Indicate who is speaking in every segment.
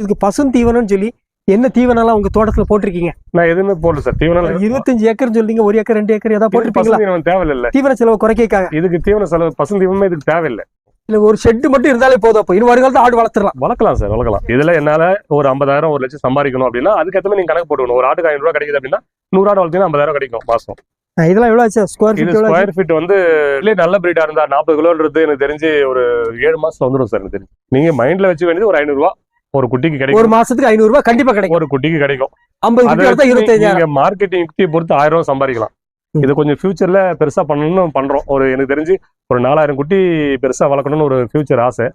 Speaker 1: இதுக்கு பசும் தீவனம்னு சொல்லி என்ன தீவனம்லாம் உங்க தோட்டத்துல போட்டிருக்கீங்க?
Speaker 2: நான் எதுவுமே போடல சார். தீவனம்
Speaker 1: இருபத்தஞ்சு ஏக்கர் சொல்றீங்க ஒரு ஏக்கர் ரெண்டு ஏக்கர் ஏதாவது போட்டிருப்பீங்களா?
Speaker 2: தேவையில்லை.
Speaker 1: தீவன செலவு குறைக்காக
Speaker 2: இதுக்கு தீவன செலவு பசுந்தீவனமே இதுக்கு தேவையில்லை.
Speaker 1: இல்ல ஒரு ஷெட் மட்டும் இருந்தாலே போதும் அப்போ. இன்னும் வருங்காலத்துல ஆடு வளர்த்துறலாம்
Speaker 2: வளர்க்கலாம் சார் வளர்க்கலாம். இதுல என்னால ஒரு ஐம்பதாயிரம் ஒரு லட்சம் சம்பாதிக்கணும் அப்படின்னா அதுக்கேற்ற மாதிரி நீங்க கணக்கு போட்டுக்கணும். ஒரு ஆட்டுக்கு ஐநூறு ரூபா கிடைக்குது அப்படின்னா நூறு ஆடு வளர்த்தீங்கன்னா ஐம்பதாயிரம் கிடைக்கும் மாசம்.
Speaker 1: இதெல்லாம் எவ்வளவு ஆச்சு? Square feet?
Speaker 2: ஸ்கொயர் ஃபீட் வந்து இதுலயே நல்ல பிரீடா இருந்தா நாற்பது கிலோன்றது எனக்கு தெரிஞ்சு ஒரு ஏழு மாசம் வந்துடும் சார் எனக்கு தெரிஞ்சு. நீங்க மைண்ட்ல வச்சு வேண்டியது ஒரு ஐநூறு ரூபா ஒரு குட்டிக்கு
Speaker 1: ஒரு
Speaker 2: கிடைக்கும்
Speaker 1: மாசத்துக்கு ஐநூறு ரூபாய் கண்டிப்பா கிடைக்கும்.
Speaker 2: ஒரு குட்டிக்கு கிடைக்கும்.
Speaker 1: ஐம்பது குட்டி இருபத்தஞ்சாயிரம்
Speaker 2: மார்க்கெட்டிங் யுக்தியை பொறுத்து ஆயிரம் ரூபாய் சம்பாதிக்கலாம். இது கொஞ்சம் ஃபியூச்சர்ல பெருசா பண்ணணும்னு பண்றோம். ஒரு எனக்கு தெரிஞ்சு ஒரு நாலாயிரம் குட்டி பெருசா வளர்க்கணும்னு ஒரு ஃபியூச்சர் ஆசை.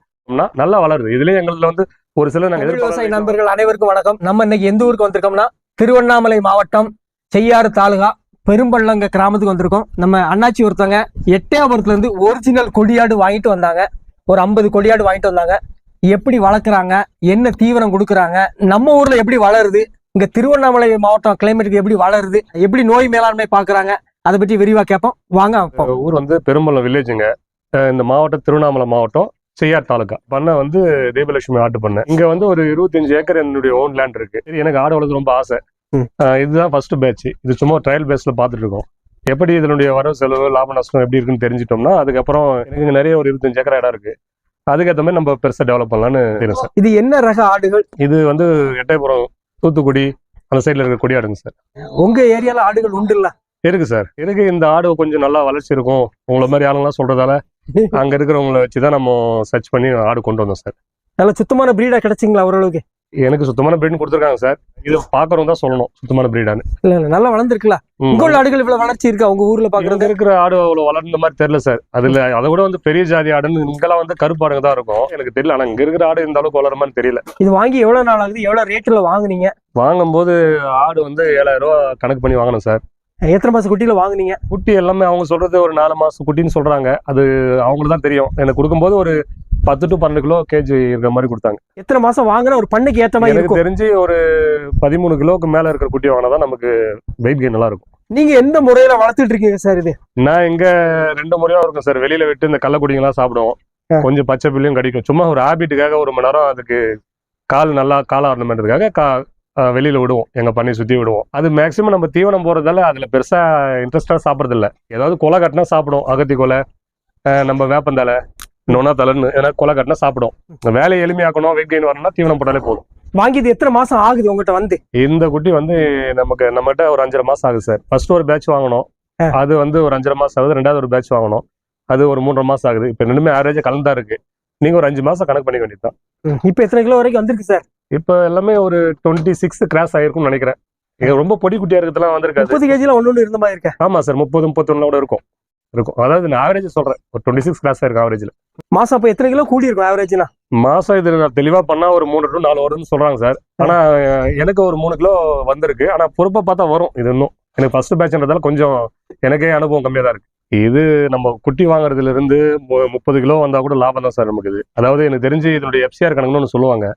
Speaker 2: நல்லா வளருது. இதுலயே எங்களுக்கு வந்து ஒரு சிலர் நாங்க
Speaker 1: தமிழ் விவசாய நண்பர்கள் அனைவருக்கும் வணக்கம். நம்ம இன்னைக்கு எந்த ஊருக்கு வந்திருக்கோம்னா திருவண்ணாமலை மாவட்டம் செய்யாறு தாலுகா பெரும்பள்ளங்க கிராமத்துக்கு வந்திருக்கோம். நம்ம அண்ணாச்சி ஒருத்தவங்க எட்டயபுரத்துல இருந்து ஒரிஜினல் கொடியாடு வாங்கிட்டு வந்தாங்க. ஒரு ஐம்பது கொடியாடு வாங்கிட்டு வந்தாங்க. எப்படி வளர்க்குறாங்க என்ன தீவனம் கொடுக்குறாங்க நம்ம ஊர்ல எப்படி வளருது இங்க திருவண்ணாமலை மாவட்டம் கிளைமேட்டுக்கு எப்படி வளருது எப்படி நோய் மேலாண்மை பாக்குறாங்க அதை பற்றி விரிவா கேட்போம். வாங்க
Speaker 2: ஊர் வந்து பெரும்பலம் வில்லேஜுங்க இந்த மாவட்டம் திருவண்ணாமலை மாவட்டம் செய்யார் தாலுக்கா. பண்ணை வந்து தீபலட்சுமி ஆட்டு பண்ணை. இங்க வந்து ஒரு இருபத்தஞ்சு ஏக்கர் என்னுடைய ஓன் லேண்ட் இருக்கு. இது எனக்கு ஆடு வளர்த்து ரொம்ப ஆசை. இதுதான் ஃபர்ஸ்ட் பேட்ச் இது சும்மா ட்ரையல் பேஸ்ல பார்த்துட்டு இருக்கோம். எப்படி இதனுடைய வரவு செலவு லாப நஷ்டம் எப்படி இருக்குன்னு தெரிஞ்சிட்டோம்னா அதுக்கப்புறம் எனக்கு இங்க நிறைய ஒரு இருபத்தஞ்சு ஏக்கர் இடம் இருக்கு. அதுக்கேற்ற மாதிரி நம்ம பெருசா டெவலப் பண்ணலாம்னு தெரியும் சார்.
Speaker 1: இது என்ன ரக ஆடுகள்?
Speaker 2: இது வந்து எட்டயபுரம் தூத்துக்குடி அந்த சைடுல இருக்க கொடியாடுங்க சார்.
Speaker 1: உங்க ஏரியால ஆடுகள் உண்டு இல்ல
Speaker 2: இருக்கு சார். இருக்கு. இந்த ஆடு கொஞ்சம் நல்லா வளர்ச்சி இருக்கும். உங்களை மாதிரி ஆளுங்கலாம் சொல்றதால அங்க இருக்கிறவங்கள வச்சுதான் நம்ம சர்ச் பண்ணி ஆடு கொண்டு வந்தோம் சார்.
Speaker 1: நல்ல சுத்தமான பிரீடா கிடைச்சிங்களா ஓரளவுக்கு?
Speaker 2: எனக்கு சுத்தமான பிரீட் கொடுத்துருக்காங்க சார். இது பாக்குறவங்க தான் சொல்லணும் சுத்தமான பிரீடான்னு
Speaker 1: இல்ல இல்ல நல்லா வளர்ந்துருக்குல்ல உங்க உள்ள ஆடுகள் இவ்வளவு வளர்ச்சி இருக்கா? உங்க ஊர்ல பாக்குறது?
Speaker 2: இருக்கிற ஆடு அவ்வளவு வளர்ந்த மாதிரி தெரியல சார். அதுல அதை விட வந்து பெரிய ஜாதி ஆடுன்னு இங்கெல்லாம் வந்து கருப்பாடுங்க தான் இருக்கும். எனக்கு தெரியல ஆனா இங்க இருக்கிற ஆடு இந்த அளவுக்கு வளர மாதிரி தெரியல.
Speaker 1: இது வாங்கி எவ்வளவு நாள் ஆகுது? எவ்வளவு ரேட்ல வாங்குனீங்க?
Speaker 2: வாங்கும்போது ஆடு வந்து ஏழாயிரம் ரூபாய் கணக்கு பண்ணி வாங்கணும் சார்.
Speaker 1: எத்தனை மாசம் குட்டியில வாங்குனீங்க?
Speaker 2: குட்டி எல்லாமே அவங்க சொல்றது ஒரு நாலு மாசம் குட்டின்னு சொல்றாங்க. அது அவங்களுக்கு தான் தெரியும். எனக்கு கொடுக்கும்போது ஒரு பத்து டு பன்னெண்டு கிலோ கேஜி இருக்கிற மாதிரி கொடுத்தாங்க.
Speaker 1: எத்தனை மாசம் வாங்கினா ஒரு பண்ணைக்கு ஏத்த மாதிரி
Speaker 2: எனக்கு தெரிஞ்சு ஒரு பதிமூணு கிலோவுக்கு மேல இருக்கிற குட்டி வாங்கினா தான் நமக்கு வெயிட் கெயின் நல்லா இருக்கும்.
Speaker 1: நீங்க எந்த முறையில வளர்த்துட்டு இருக்கீங்க சார் இது?
Speaker 2: நான் இங்க ரெண்டு முறையா இருக்கும் சார். வெளியில விட்டு இந்த கள்ளக்குடிங்கெல்லாம் சாப்பிடுவோம். கொஞ்சம் பச்சை பிள்ளையும் கிடைக்கும். சும்மா ஒரு ஹேபிட்டுக்காக ஒரு மணி நேரம் அதுக்கு கால் நல்லா கால் ஆர்னமெண்ட்டுக்காக கா வெளியில விடுவோம். எங்க பண்ணி சுத்தி விடுவோம். அது மேக்சிமம் நம்ம தீவனம் போறதால அதுல பெருசா இன்ட்ரெஸ்டா சாப்பிடுறது இல்ல ஏதாவது கொலை கட்டினா சாப்பிடும் அகத்தி கொலை நம்ம வேப்பந்தலை நொனா தலைன்னு ஏன்னா கொலை கட்டினா சாப்பிடும். வேலையை எளிமையாக்கணும் வெயிட் கெயின் வரணும்னா தீவனம் போட்டாலே போதும்.
Speaker 1: வாங்கி இது எத்தனை மாசம் ஆகுது உங்ககிட்ட வந்து?
Speaker 2: இந்த குட்டி வந்து நமக்கு நம்மகிட்ட ஒரு அஞ்சரை மாசம் ஆகுது சார் ஃபர்ஸ்ட் ஒரு பேட்ச் வாங்கணும். அது வந்து ஒரு அஞ்சரை மாசம் ஆகுது ரெண்டாவது ஒரு பேட்ச் வாங்கணும். அது ஒரு மூன்றரை மாசம் ஆகுது. இப்போ ரெண்டுமே ஆவரேஜா கலந்தா இருக்கு. நீங்க ஒரு அஞ்சு மாசம் கணக்கு பண்ணிக்க வேண்டியதுதான்.
Speaker 1: இப்ப எத்தனை கிலோ வரைக்கும் வந்திருக்கு சார்
Speaker 2: இப்போ எல்லாமே ஒரு டுவெண்ட்டி சிக்ஸ் கிராஸ் ஆயிருக்கும்னு நினைக்கிறேன். ரொம்ப பொடி குட்டியா இருக்கிறதுலாம் வந்திருக்காது.
Speaker 1: முப்பது கேஜில ஒண்ணு ஒண்ணு இருந்த மாதிரி இருக்க.
Speaker 2: ஆமா சார் முப்பது முப்பத்தொன்னு கூட இருக்கும். இருக்கும். அதாவது நான் ஆவரேஜ் சொல்றேன். ஒரு டுவெண்ட்டி சிக்ஸ் கிராஸ் ஆயிருக்கு ஆவரேஜ்ல
Speaker 1: மாசம் அப்ப எத்தனை கிலோ கூடி இருக்கும் ஆவரேஜ்னா
Speaker 2: மாசம் இது நான் தெளிவா பண்ணா ஒரு மூணு டு நாலு வரும்னு சொல்றாங்க சார். ஆனா எனக்கு ஒரு மூணு கிலோ வந்திருக்கு. ஆனா பொறுப்பா பார்த்தா வரும். இது இன்னும். எனக்கு ஃபர்ஸ்ட் பேட்ச்ன்றதால கொஞ்சம் எனக்கே அனுபவம் கம்மியா தான் இருக்கு. இது நம்ம குட்டி வாங்குறதுல இருந்து முப்பது கிலோ வந்தா கூட லாபம் தான் சார் நமக்கு இது. அதாவது எனக்கு தெரிஞ்சு இதனுடைய எஃப்சிஆர் கணக்குன்னு ஒண்ணு சொல்லுவாங்க.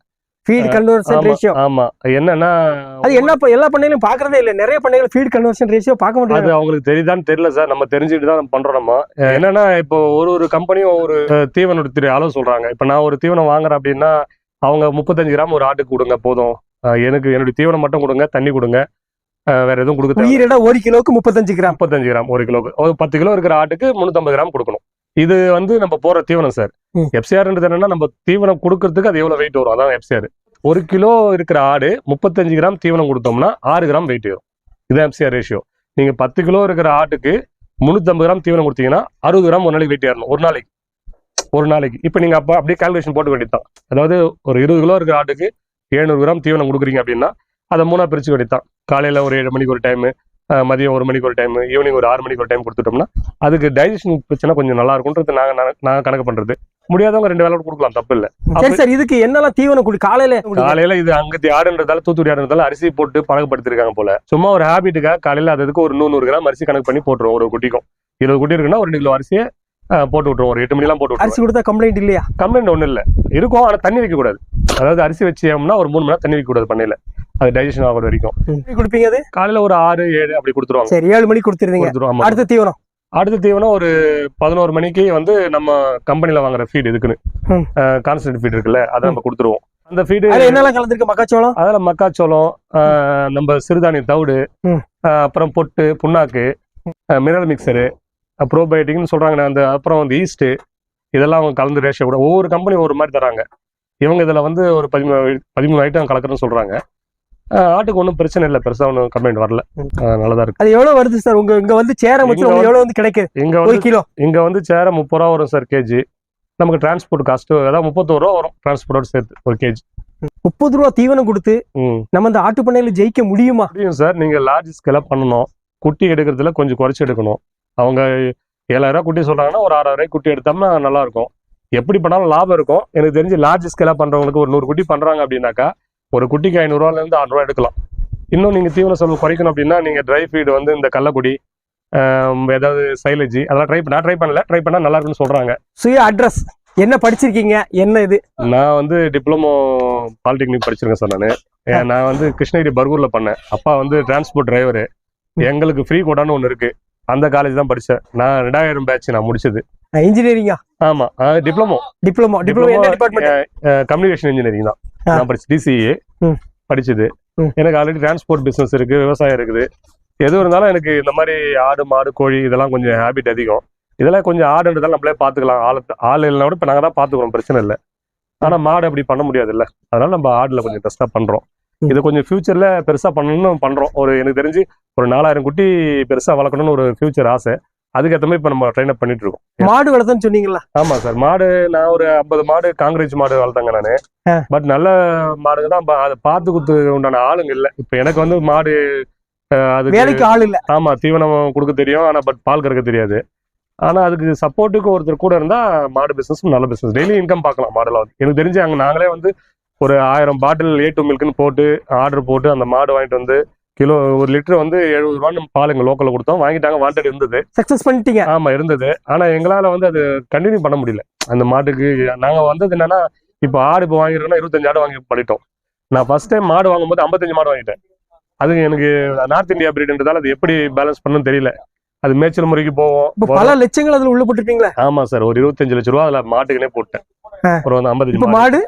Speaker 1: ஃபீட் கன்வர்ஷன் ரேஷியோ
Speaker 2: ஆமா என்னன்னா
Speaker 1: அது என்ன எல்லா பண்ணையிலும் பாக்குறதே இல்ல. நிறைய பண்ணைகள் ஃபீட் கன்வர்ஷன் ரேஷியோ பார்க்க
Speaker 2: அது
Speaker 1: முடியாது.
Speaker 2: அவங்களுக்கு தெரியுதான்னு தெரியல சார். நம்ம தெரிஞ்சுட்டு தான் பண்றோம் நம்ம. என்னன்னா இப்போ ஒரு ஒரு கம்பெனியும் ஒரு தீவனத்துறை அளவு சொல்றாங்க. இப்போ நான் ஒரு தீவனம் வாங்குறேன் அப்படின்னா அவங்க முப்பத்தஞ்சு கிராம் ஒரு ஆட்டுக்கு கொடுங்க போதும். எனக்கு என்னுடைய தீவனம் மட்டும் கொடுங்க தண்ணி கொடுங்க. வேற எதுவும் கொடுக்க
Speaker 1: உயிரிட ஒரு கிலோவுக்கு முப்பத்தஞ்சு கிராம்.
Speaker 2: முப்பத்தஞ்சு கிராம் ஒரு கிலோக்கு ஒரு பத்து கிலோ இருக்கிற ஆட்டுக்கு முந்நூற்றம்பது கிராம் கொடுக்கணும். இது வந்து நம்ம போற தீவனம் சார்.
Speaker 1: ம்.
Speaker 2: எஃப்சிஆர்ன்றது என்னன்னா நம்ம தீவனம் கொடுக்கறதுக்கு அது எவ்வளவு வெயிட் வரும்? அதான் எஃப்சிஆர். ஒரு கிலோ இருக்கிற ஆடு முப்பத்தஞ்சு கிராம் தீவனம் கொடுத்தோம்னா ஆறு கிராம் வெயிட் வரும். இதுதான் எஃப்சிஆர் ரேஷியோ நீங்க பத்து கிலோ இருக்கிற ஆட்டுக்கு முந்நூற்றம்பது கிராம் தீவனம் கொடுத்தீங்கன்னா அறுபது கிராம் ஒரு நாளைக்கு வெயிட் ஏறணும். ஒரு நாளைக்கு. ஒரு நாளைக்கு. இப்போ நீங்க அப்போ அப்படியே கால்குலேஷன் போட்டு வேண்டியதுதான். அதாவது ஒரு இருபது கிலோ இருக்கிற ஆட்டுக்கு எழுநூறு கிராம் தீவனம் கொடுக்குறீங்க அப்படின்னா அதை மூணா பிரிச்சு வேண்டியதுதான். காலையில ஒரு ஏழு மணிக்கு ஒரு டைம் மதியம் ஒரு மணிக்கு ஒரு டைம் ஈவினிங் ஒரு ஆறு மணிக்கு ஒரு டைம் கொடுத்துட்டோம்னா அதுக்கு டைஜஷன் பிரச்சனை கொஞ்சம் நல்லா இருக்கும்ன்றது நாங்க நாங்க- நான் கணக்கு பண்றது. முடியாதவங்க ரெண்டு வேலை கொடுக்கலாம் தப்பு இல்ல.
Speaker 1: சரி சார் இதுக்கு என்னெல்லாம் தீவனம் குடி காலையில?
Speaker 2: காலையில இது அங்கத்தி ஆடுன்றதால தூத்துக்குடி ஆடுன்றதால அரிசி போட்டு பழக்கப்படுத்திருக்காங்க போல. சும்மா ஒரு ஹேபிட்டுக்காக காலையில அது அதுக்கு ஒரு நூறு கிராம் அரிசி கணக்கு பண்ணி போட்டுருவோம் ஒரு குட்டிக்கும். இருபது குட்டி இருக்குன்னா ஒரு ரெண்டு கிலோ அரிசியை போட்டு விட்டுருவோம். ஒரு எட்டு மணிலாம் போட்டு
Speaker 1: அரிசி கொடுத்தா கம்ப்ளைண்ட் இல்லையா?
Speaker 2: கம்ப்ளைண்ட் ஒன்றும் இல்லை. இருக்கும் ஆனால் தண்ணி வைக்க கூடாது அதாவது அரிசி வச்சோம்னா ஒரு மூணு மணி நேரம் தண்ணி வைக்க கூடாது பண்ணையில. அது டைஜஷன் ஆகிற வரைக்கும்.
Speaker 1: கொடுப்பீங்க அது?
Speaker 2: காலையில ஒரு ஆறு ஏழு அப்படி கொடுத்துருவாங்க.
Speaker 1: சரி ஏழு மணிக்கு
Speaker 2: ஆமா.
Speaker 1: அடுத்த தீவனம்?
Speaker 2: அடுத்த தீவனம் ஒரு பதினோரு மணிக்கு வந்து நம்ம கம்பெனில வாங்குற ஃபீட் இதுக்குன்னு. கான்ஸ்டன்ட் ஃபீட் இருக்குல்ல அதை நம்ம கொடுத்துருவோம். அந்த ஃபீடு
Speaker 1: என்னெல்லாம் கலந்துருக்கு? மக்காச்சோளம்?
Speaker 2: அதில் மக்காச்சோளம் நம்ம சிறுதானிய தவிடு அப்புறம் பொட்டு புண்ணாக்கு மினரல் மிக்சரு ப்ரோபயோட்டிக்னு சொல்கிறாங்க அந்த அப்புறம் வந்து ஈஸ்ட்டு இதெல்லாம் அவங்க கலந்து ரேஷியோ கூட ஒவ்வொரு கம்பெனி ஒரு மாதிரி தராங்க. இவங்க இதில் வந்து ஒரு பதிமூணு பதிமூணு ஐட்டம் கலக்குறேன்னு சொல்கிறாங்க ஆட்டுக்கு ஒன்றும் பிரச்சனை இல்லை. பெருசாக ஒன்றும் கம்ப்ளைண்ட் வரல. ஆஹ் நல்லதா இருக்கு.
Speaker 1: அது எவ்வளவு வருது சார் உங்க இங்க வந்து சேரம் வச்சு எவ்வளவு வந்து கிடைக்குது?
Speaker 2: இங்கே
Speaker 1: ஒரு கிலோ.
Speaker 2: இங்கே வந்து சேர முப்பது ரூபா வரும் சார் கேஜி நமக்கு டிரான்ஸ்போர்ட் காஸ்ட்டு அதாவது முப்பத்தோரு ரூபா வரும் டிரான்ஸ்போர்ட்டோட சேர்த்து ஒரு கேஜி
Speaker 1: முப்பது ரூபா தீவனம் கொடுத்து நம்ம இந்த ஆட்டு பண்ணையில ஜெயிக்க முடியுமா?
Speaker 2: முடியும் சார் நீங்கள் லார்ஜ் ஸ்கேலாக பண்ணணும். குட்டி எடுக்கிறதுல கொஞ்சம் குறைச்சி எடுக்கணும். அவங்க ஏழாயிரம் ரூபாய் குட்டி சொல்கிறாங்கன்னா ஒரு ஆறாயிரம் ரூபாய் குட்டி எடுத்தோம்னா நல்லா இருக்கும். எப்படி பண்ணாலும் லாபம் இருக்கும். எனக்கு தெரிஞ்சு லார்ஜ் ஸ்கேலாக பண்ணுறவங்களுக்கு ஒரு நூறு குட்டி பண்ணுறாங்க அப்படின்னாக்கா ஒரு குட்டிக்கு ஐநூறுரூவாலேருந்து ஆறுரூவா எடுக்கலாம். இன்னும் நீங்கள் தீவன செலவு குறைக்கணும் அப்படின்னா நீங்கள் ட்ரை ஃபீடு வந்து இந்த கள்ளக்குடி ஏதாவது சைலஜி அதெல்லாம் ட்ரை நான் ட்ரை பண்ணல. ட்ரை பண்ணால் நல்லா இருக்குன்னு சொல்கிறாங்க
Speaker 1: சுய அட்ரஸ் என்ன படிச்சிருக்கீங்க? என்ன இது?
Speaker 2: நான் வந்து டிப்ளமோ பாலிடெக்னிக் படிச்சிருக்கேன் சார் நான். நான் வந்து கிருஷ்ணகிரி பர்கூர்ல பண்ணேன். அப்பா வந்து டிரான்ஸ்போர்ட் டிரைவரு எங்களுக்கு ஃப்ரீ கோடான்னு ஒன்று இருக்கு. அந்த காலேஜ் தான் படித்தேன் நான் ரெண்டாயிரம் பேட்ச் நான் முடிச்சது.
Speaker 1: இன்ஜினியரிங்கா
Speaker 2: ஆமா டிப்ளமோ
Speaker 1: டிப்ளமோ டிப்ளமோ என்ன டிபார்ட்மெண்ட்
Speaker 2: கம்யூனிகேஷன் இன்ஜினியரிங் தான். நான் படிச்சு டிசிஏ
Speaker 1: ம்.
Speaker 2: படிச்சது. எனக்கு ஆல்ரெடி டிரான்ஸ்போர்ட் பிசினஸ் இருக்கு விவசாயம் இருக்குது. எது இருந்தாலும் எனக்கு இந்த மாதிரி ஆடு மாடு கோழி இதெல்லாம் கொஞ்சம் ஹேபிட் அதிகம். இதெல்லாம் கொஞ்சம் ஆடுன்றதால நம்மளே பார்த்துக்கலாம் ஆள் ஆள் இல்லைனா கூட இப்போ நாங்கள் தான் பார்த்துக்குறோம் பிரச்சனை இல்லை. ஆனால் மாடு அப்படி பண்ண முடியாதுல்ல. அதனால நம்ம ஆடுல கொஞ்சம் இன்ட்ரெஸ்டாக பண்ணுறோம்
Speaker 1: ம்.
Speaker 2: இது கொஞ்சம் ஃபியூச்சர்ல பெருசா பண்ணணும்னு பண்றோம். ஒரு எனக்கு தெரிஞ்சு ஒரு நாலாயிரம் குட்டி பெருசா வளர்க்கணும்னு ஒரு ஃபியூச்சர் ஆசை. அதுக்கேற்ற மாதிரி இப்போ நம்ம ட்ரெயின் அப் பண்ணிட்டு இருக்கோம்
Speaker 1: மாடு வளர்த்தன்னு சொன்னீங்களா
Speaker 2: ஆமா சார். மாடு நான் ஒரு ஐம்பது மாடு காங்கிரேஜ் மாடு வளர்த்தாங்க நானு. பட் நல்ல மாடுங்க தான். அதை பார்த்து குத்து உண்டான ஆளுங்க இல்லை. இப்போ எனக்கு வந்து மாடு அதுக்கு
Speaker 1: வேலைக்கு ஆள் இல்ல.
Speaker 2: ஆமா தீவனம் கொடுக்க தெரியும். ஆனா பட் பால் கறக்க தெரியாது. ஆனா அதுக்கு சப்போர்ட்டுக்கு ஒருத்தர் கூட இருந்தா மாடு பிசினஸ் நல்ல பிசினஸ் டெய்லி இன்கம் பார்க்கலாம் மாடுல வந்து. எனக்கு தெரிஞ்சு அங்க நாங்களே வந்து ஒரு ஆயிரம் பாட்டில் ஏ டூ மில்க்னு போட்டு ஆர்டர் போட்டு அந்த மாடு வாங்கிட்டு வந்து கிலோ ஒரு லிட்டர் வந்து எழுபது ரூபான்னு பால் எங்க லோக்கல்ல கொடுத்தோம். வாங்கிட்டாங்க வாண்டட் இருந்தது.
Speaker 1: சக்சஸ் பண்ணிட்டீங்க.
Speaker 2: ஆமா இருந்தது. ஆனா எங்களால வந்து அது கண்டினியூ பண்ண முடியல. அந்த மாட்டுக்கு நாங்க வந்தது என்னன்னா இப்போ ஆடு இப்போ வாங்கிருக்கோம்னா இருபத்தஞ்சு ஆடு வாங்கி பண்ணிட்டோம் நான் ஃபர்ஸ்ட் டைம் மாடு வாங்கும்போது ஐம்பத்தஞ்சு மாடு வாங்கிட்டேன். அது எனக்கு நார்த் இந்தியா பிரீடுன்றதால அது எப்படி பேலன்ஸ் பண்ணணும்னு தெரியல. அது மேய்ச்சல் முறைக்கு போவோம்.
Speaker 1: பல லட்சங்கள் அதுல உள்ள போட்டுருப்பீங்களா?
Speaker 2: ஆமா சார் ஒரு இருபத்தஞ்சு லட்ச ரூபா அதுல மாட்டுக்குனே போட்டேன். ஒரு வந்து ஐம்பத்தஞ்சு மாடு.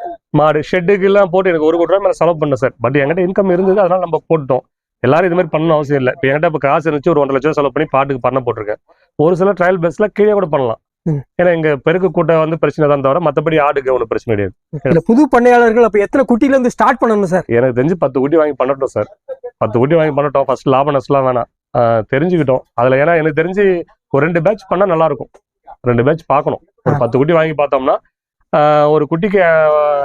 Speaker 1: மாடு?
Speaker 2: ஷெட்டுக்கு எல்லாம் போட்டு எனக்கு ஒரு கோடி ரூபாய் மேல செலவு பண்ணேன் சார் பட் என்கிட்ட இன்கம் இருந்தது அதனால நம்ம போட்டோம் எல்லாரும் இது மாதிரி பண்ணணும் அவசியம் இல்லை. இப்போ என்கிட்ட இப்போ காசு இருந்துச்சு ஒரு ஒன்றரை லட்சம் செலவு பண்ணி பாட்டுக்கு பண்ண போட்டிருக்கேன். ஒரு சில ட்ரையல் பேஸ்ல கீழே கூட பண்ணலாம். ஏன்னா எங்க பெருக்கு கூட்டம் வந்து பிரச்சனை தான் தவிர மத்தபடி ஆடுக்கு ஒன்றும் பிரச்சனை கிடையாது.
Speaker 1: புது பண்ணையாளர்கள் அப்ப எத்தனை குட்டில இருந்து ஸ்டார்ட் பண்ணணும் சார்?
Speaker 2: எனக்கு தெரிஞ்சு பத்து குட்டி வாங்கி பண்ணட்டும் சார். பத்து குட்டி வாங்கி பண்ணட்டும். ஃபர்ஸ்ட் லாப நஷ்டம்லாம் வேணாம். தெரிஞ்சுக்கிட்டோம். அதுல ஏன்னா எனக்கு தெரிஞ்சு ஒரு ரெண்டு பேட்ச் பண்ணா நல்லா இருக்கும். ரெண்டு பேட்ச் பார்க்கணும். ஒரு. பத்து குட்டி வாங்கி பார்த்தோம்னா ஒரு குட்டிக்கு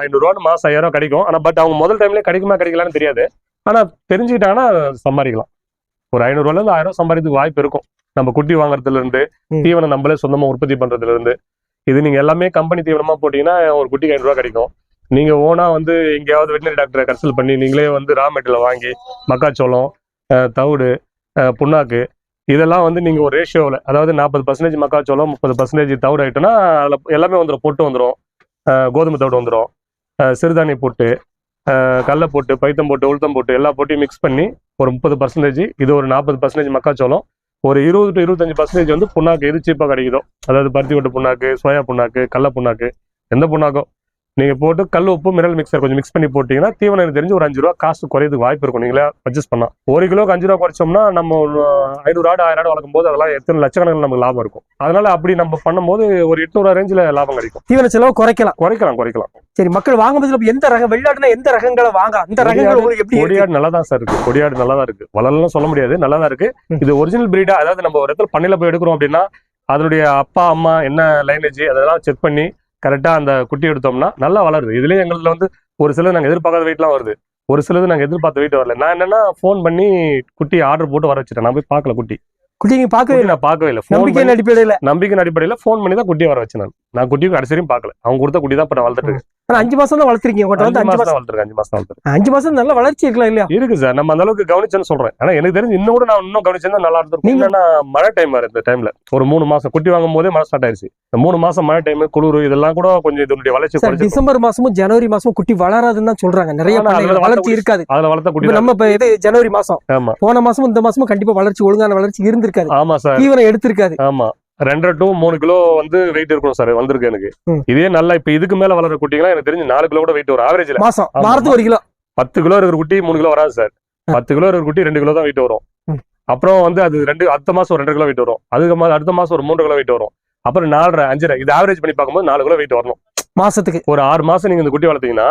Speaker 2: ஐநூறுரூவா மாசம் ஐயாயிரம் ரூபா கிடைக்கும். ஆனா பட் அவங்க முதல் டைம்லயே கிடைக்குமா கிடைக்கலான்னு தெரியாது. ஆனா தெரிஞ்சுக்கிட்டாங்கன்னா சம்பாதிக்கலாம். ஒரு ஐநூறுரூவால இருந்து ஆயிரம் சம்பாதிக்கிறதுக்கு வாய்ப்பு இருக்கும். நம்ம குட்டி வாங்குறதுல இருந்து
Speaker 1: ம்.
Speaker 2: தீவனம் நம்மளே சொந்தமா உற்பத்தி பண்றதுல இருந்து இது நீங்க எல்லாமே கம்பெனி தீவனமா போட்டீங்கன்னா ஒரு குட்டிக்கு ஐநூறு ரூபாய் கிடைக்கும். நீங்க ஓனா வந்து எங்கேயாவது வெட்டினரி டாக்டரை கன்சல்ட் பண்ணி நீங்களே வந்து ரா மெட்டீரியல் வாங்கி மக்காச்சோளம் தவிடு புண்ணாக்கு இதெல்லாம் வந்து நீங்க ஒரு ரேஷியோவில் அதாவது நாற்பது பர்சன்டேஜ் மக்காச்சோளம் முப்பது பர்சன்டேஜ் தவிடு ஆயிட்டுனா அதில் எல்லாமே வந்துடும் பொட்டு வந்துடும் கோதுமை தோடு வந்துடும் சிறுதானிய போட்டு கடலை போட்டு பைத்தம் போட்டு உளுத்தம் போட்டு எல்லா போட்டையும் மிக்ஸ் பண்ணி ஒரு முப்பது பர்சன்டேஜ் இது ஒரு நாற்பது பர்சன்டேஜ் மக்காச்சோளம். ஒரு இருபது டு இருபத்தஞ்சு பர்சன்டேஜ் வந்து புண்ணாக்கு எது சீப்பாக கிடைக்குதோ. அதாவது பருத்தி கொட்டு புண்ணாக்கு சோயா புண்ணாக்கு கடல புண்ணாக்கு எந்த புண்ணாக்கோ. நீங்க போட்டு கல் உப்பு மினரல் மிக்சர் கொஞ்சம் மிக்ஸ் பண்ணி போட்டீங்கன்னா தீவனம் எனக்கு தெரிஞ்சு ஒரு அஞ்சு ரூபா காசு குறையதுக்கு வாய்ப்பு இருக்கும். நீங்களே அட்ஜஸ்ட் பண்ணா ஒரு கிலோக்கு அஞ்சு ரூபா குறைச்சோம்னா நம்ம ஐநூறு ஆடு ஆயிரம் ஆடு வளர்க்கும் போது அதெல்லாம் எத்தனை லட்சக்கணக்கில் நமக்கு லாபம் இருக்கும். அதனால அப்படி நம்ம பண்ணும்போது ஒரு எட்நூறு ரேஞ்சில் லாபம் கிடைக்கும்.
Speaker 1: தீவன செலவு குறைக்கலாம்.
Speaker 2: குறைக்கலாம் குறைக்கலாம்.
Speaker 1: சரி மக்கள் வாங்கும் போது எந்த ரகம் வெள்ளாடுனா எந்த ரகங்களை வாங்க அந்த ரகங்கள் உங்களுக்கு எப்படி?
Speaker 2: கொடியாடு நல்லா தான் சார் இருக்கு. கொடியாடு நல்லா தான் இருக்கு. வளரலாம் சொல்ல முடியாது. நல்லா தான் இருக்கு. இது ஒரிஜினல் பிரீடா அதாவது நம்ம ஒரு இடத்துல பண்ணையில போய் எடுக்கிறோம் அப்படின்னா அதனுடைய அப்பா அம்மா என்ன லைனேஜ் அதெல்லாம் செக் பண்ணி கரெக்டா அந்த குட்டி எடுத்தோம்னா நல்லா வளருது. இதுலயே எங்களுதுல வந்து ஒரு சிலது நாங்க எதிர்பார்க்காத வெயிட்லாம் வருது. ஒரு சிலது நாங்க எதிர்பார்த்த வெயிட் வரல. நான் என்னன்னா ஃபோன் பண்ணி குட்டி ஆர்டர் போட்டு வர வச்சுட்டேன். நான் போய் பார்க்கல குட்டி.
Speaker 1: குட்டி பார்க்கவே
Speaker 2: நான் பார்க்கவே இல்லை. ஃபோன்
Speaker 1: நம்பிக்கையின் அடிப்படையில.
Speaker 2: நம்பிக்கை அடிப்படையில ஃபோன் பண்ணி தான் குட்டியை வர வச்சேன் நான். நான் குட்டியும் கடைசி வரையும் பார்க்கல. அவங்க கொடுத்த குட்டி தான் இப்ப நான் வளர்த்துட்டு.
Speaker 1: ஆனா அஞ்சு மாசம் தான் வளர்த்துருக்கீங்க
Speaker 2: அஞ்சு மாசம் வளர்த்துருக்கேன் அஞ்சு மாசம் தான் வளர்த்துருக்கேன்
Speaker 1: அஞ்சு மாசம் நல்ல வளர்ச்சி இருக்கலாம் இல்லையா?
Speaker 2: இருக்கு சார். நம்ம அந்த அளவுக்கு கவனிச்சேன்னு சொல்றேன். ஆனா எனக்கு தெரிஞ்சு இன்னும் கூட நான் இன்னும் கவனிச்சிருந்தா நல்லா இருந்திருக்கும். என்னன்னா மழை டைம் வர இந்த டைம்ல ஒரு மூணு மாசம் குட்டி வாங்கும் போதே மழை ஸ்டார்ட் ஆயிருச்சு. இந்த மூணு மாசம் மழை டைம் குளிர் இதெல்லாம் கூட கொஞ்சம் இதனுடைய வளர்ச்சி
Speaker 1: டிசம்பர் மாசமும் ஜனவரி மாசமும் குட்டி வளராதுன்னு தான் சொல்றாங்க. நிறைய வளர்ச்சி இருக்காது.
Speaker 2: அதுல வளர்த்த குட்டி.
Speaker 1: நம்ம இது ஜனவரி மாசம்.
Speaker 2: ஆமா.
Speaker 1: போன மாசமும் இந்த மாசமும் கண்டிப்பா வளர்ச்சி ஒழுங்கான வளர்ச்சி இருந்திருக்காது.
Speaker 2: ஆமா சார்.
Speaker 1: தீவனம் எடுத்திருக்காது.
Speaker 2: ஆமா. ரெண்டரை டு மூணு கிலோ வந்து வெயிட் இருக்கணும் சார் வந்திருக்கு எனக்கு. இதே நல்லா இப்ப இதுக்கு மேல வளர குட்டிங்களா எனக்கு தெரிஞ்சு நாலு கிலோ கூட வெயிட் வரும். ஆவரேஜ்ல
Speaker 1: மாசம். வாரத்துக்கு ஒரு கிலோ.
Speaker 2: பத்து கிலோ இருக்கிற குட்டி மூணு கிலோ வராது சார். பத்து கிலோ இருக்கிற குட்டி ரெண்டு கிலோ தான் வெயிட் வரும். அப்புறம் வந்து அது ரெண்டு அடுத்த மாசம் ஒரு ரெண்டு கிலோ வெயிட் வரும். அதுக்கு அடுத்த மாசம் ஒரு மூன்று கிலோ வெயிட் வரும். அப்புறம் நாலரை அஞ்சரை இது ஆவரேஜ் பண்ணி பார்க்கும்போது நாலு கிலோ வெயிட் வரணும்.
Speaker 1: மாசத்துக்கு.
Speaker 2: ஒரு ஆறு மாசம் நீங்க இந்த குட்டி வளர்த்தீங்கன்னா.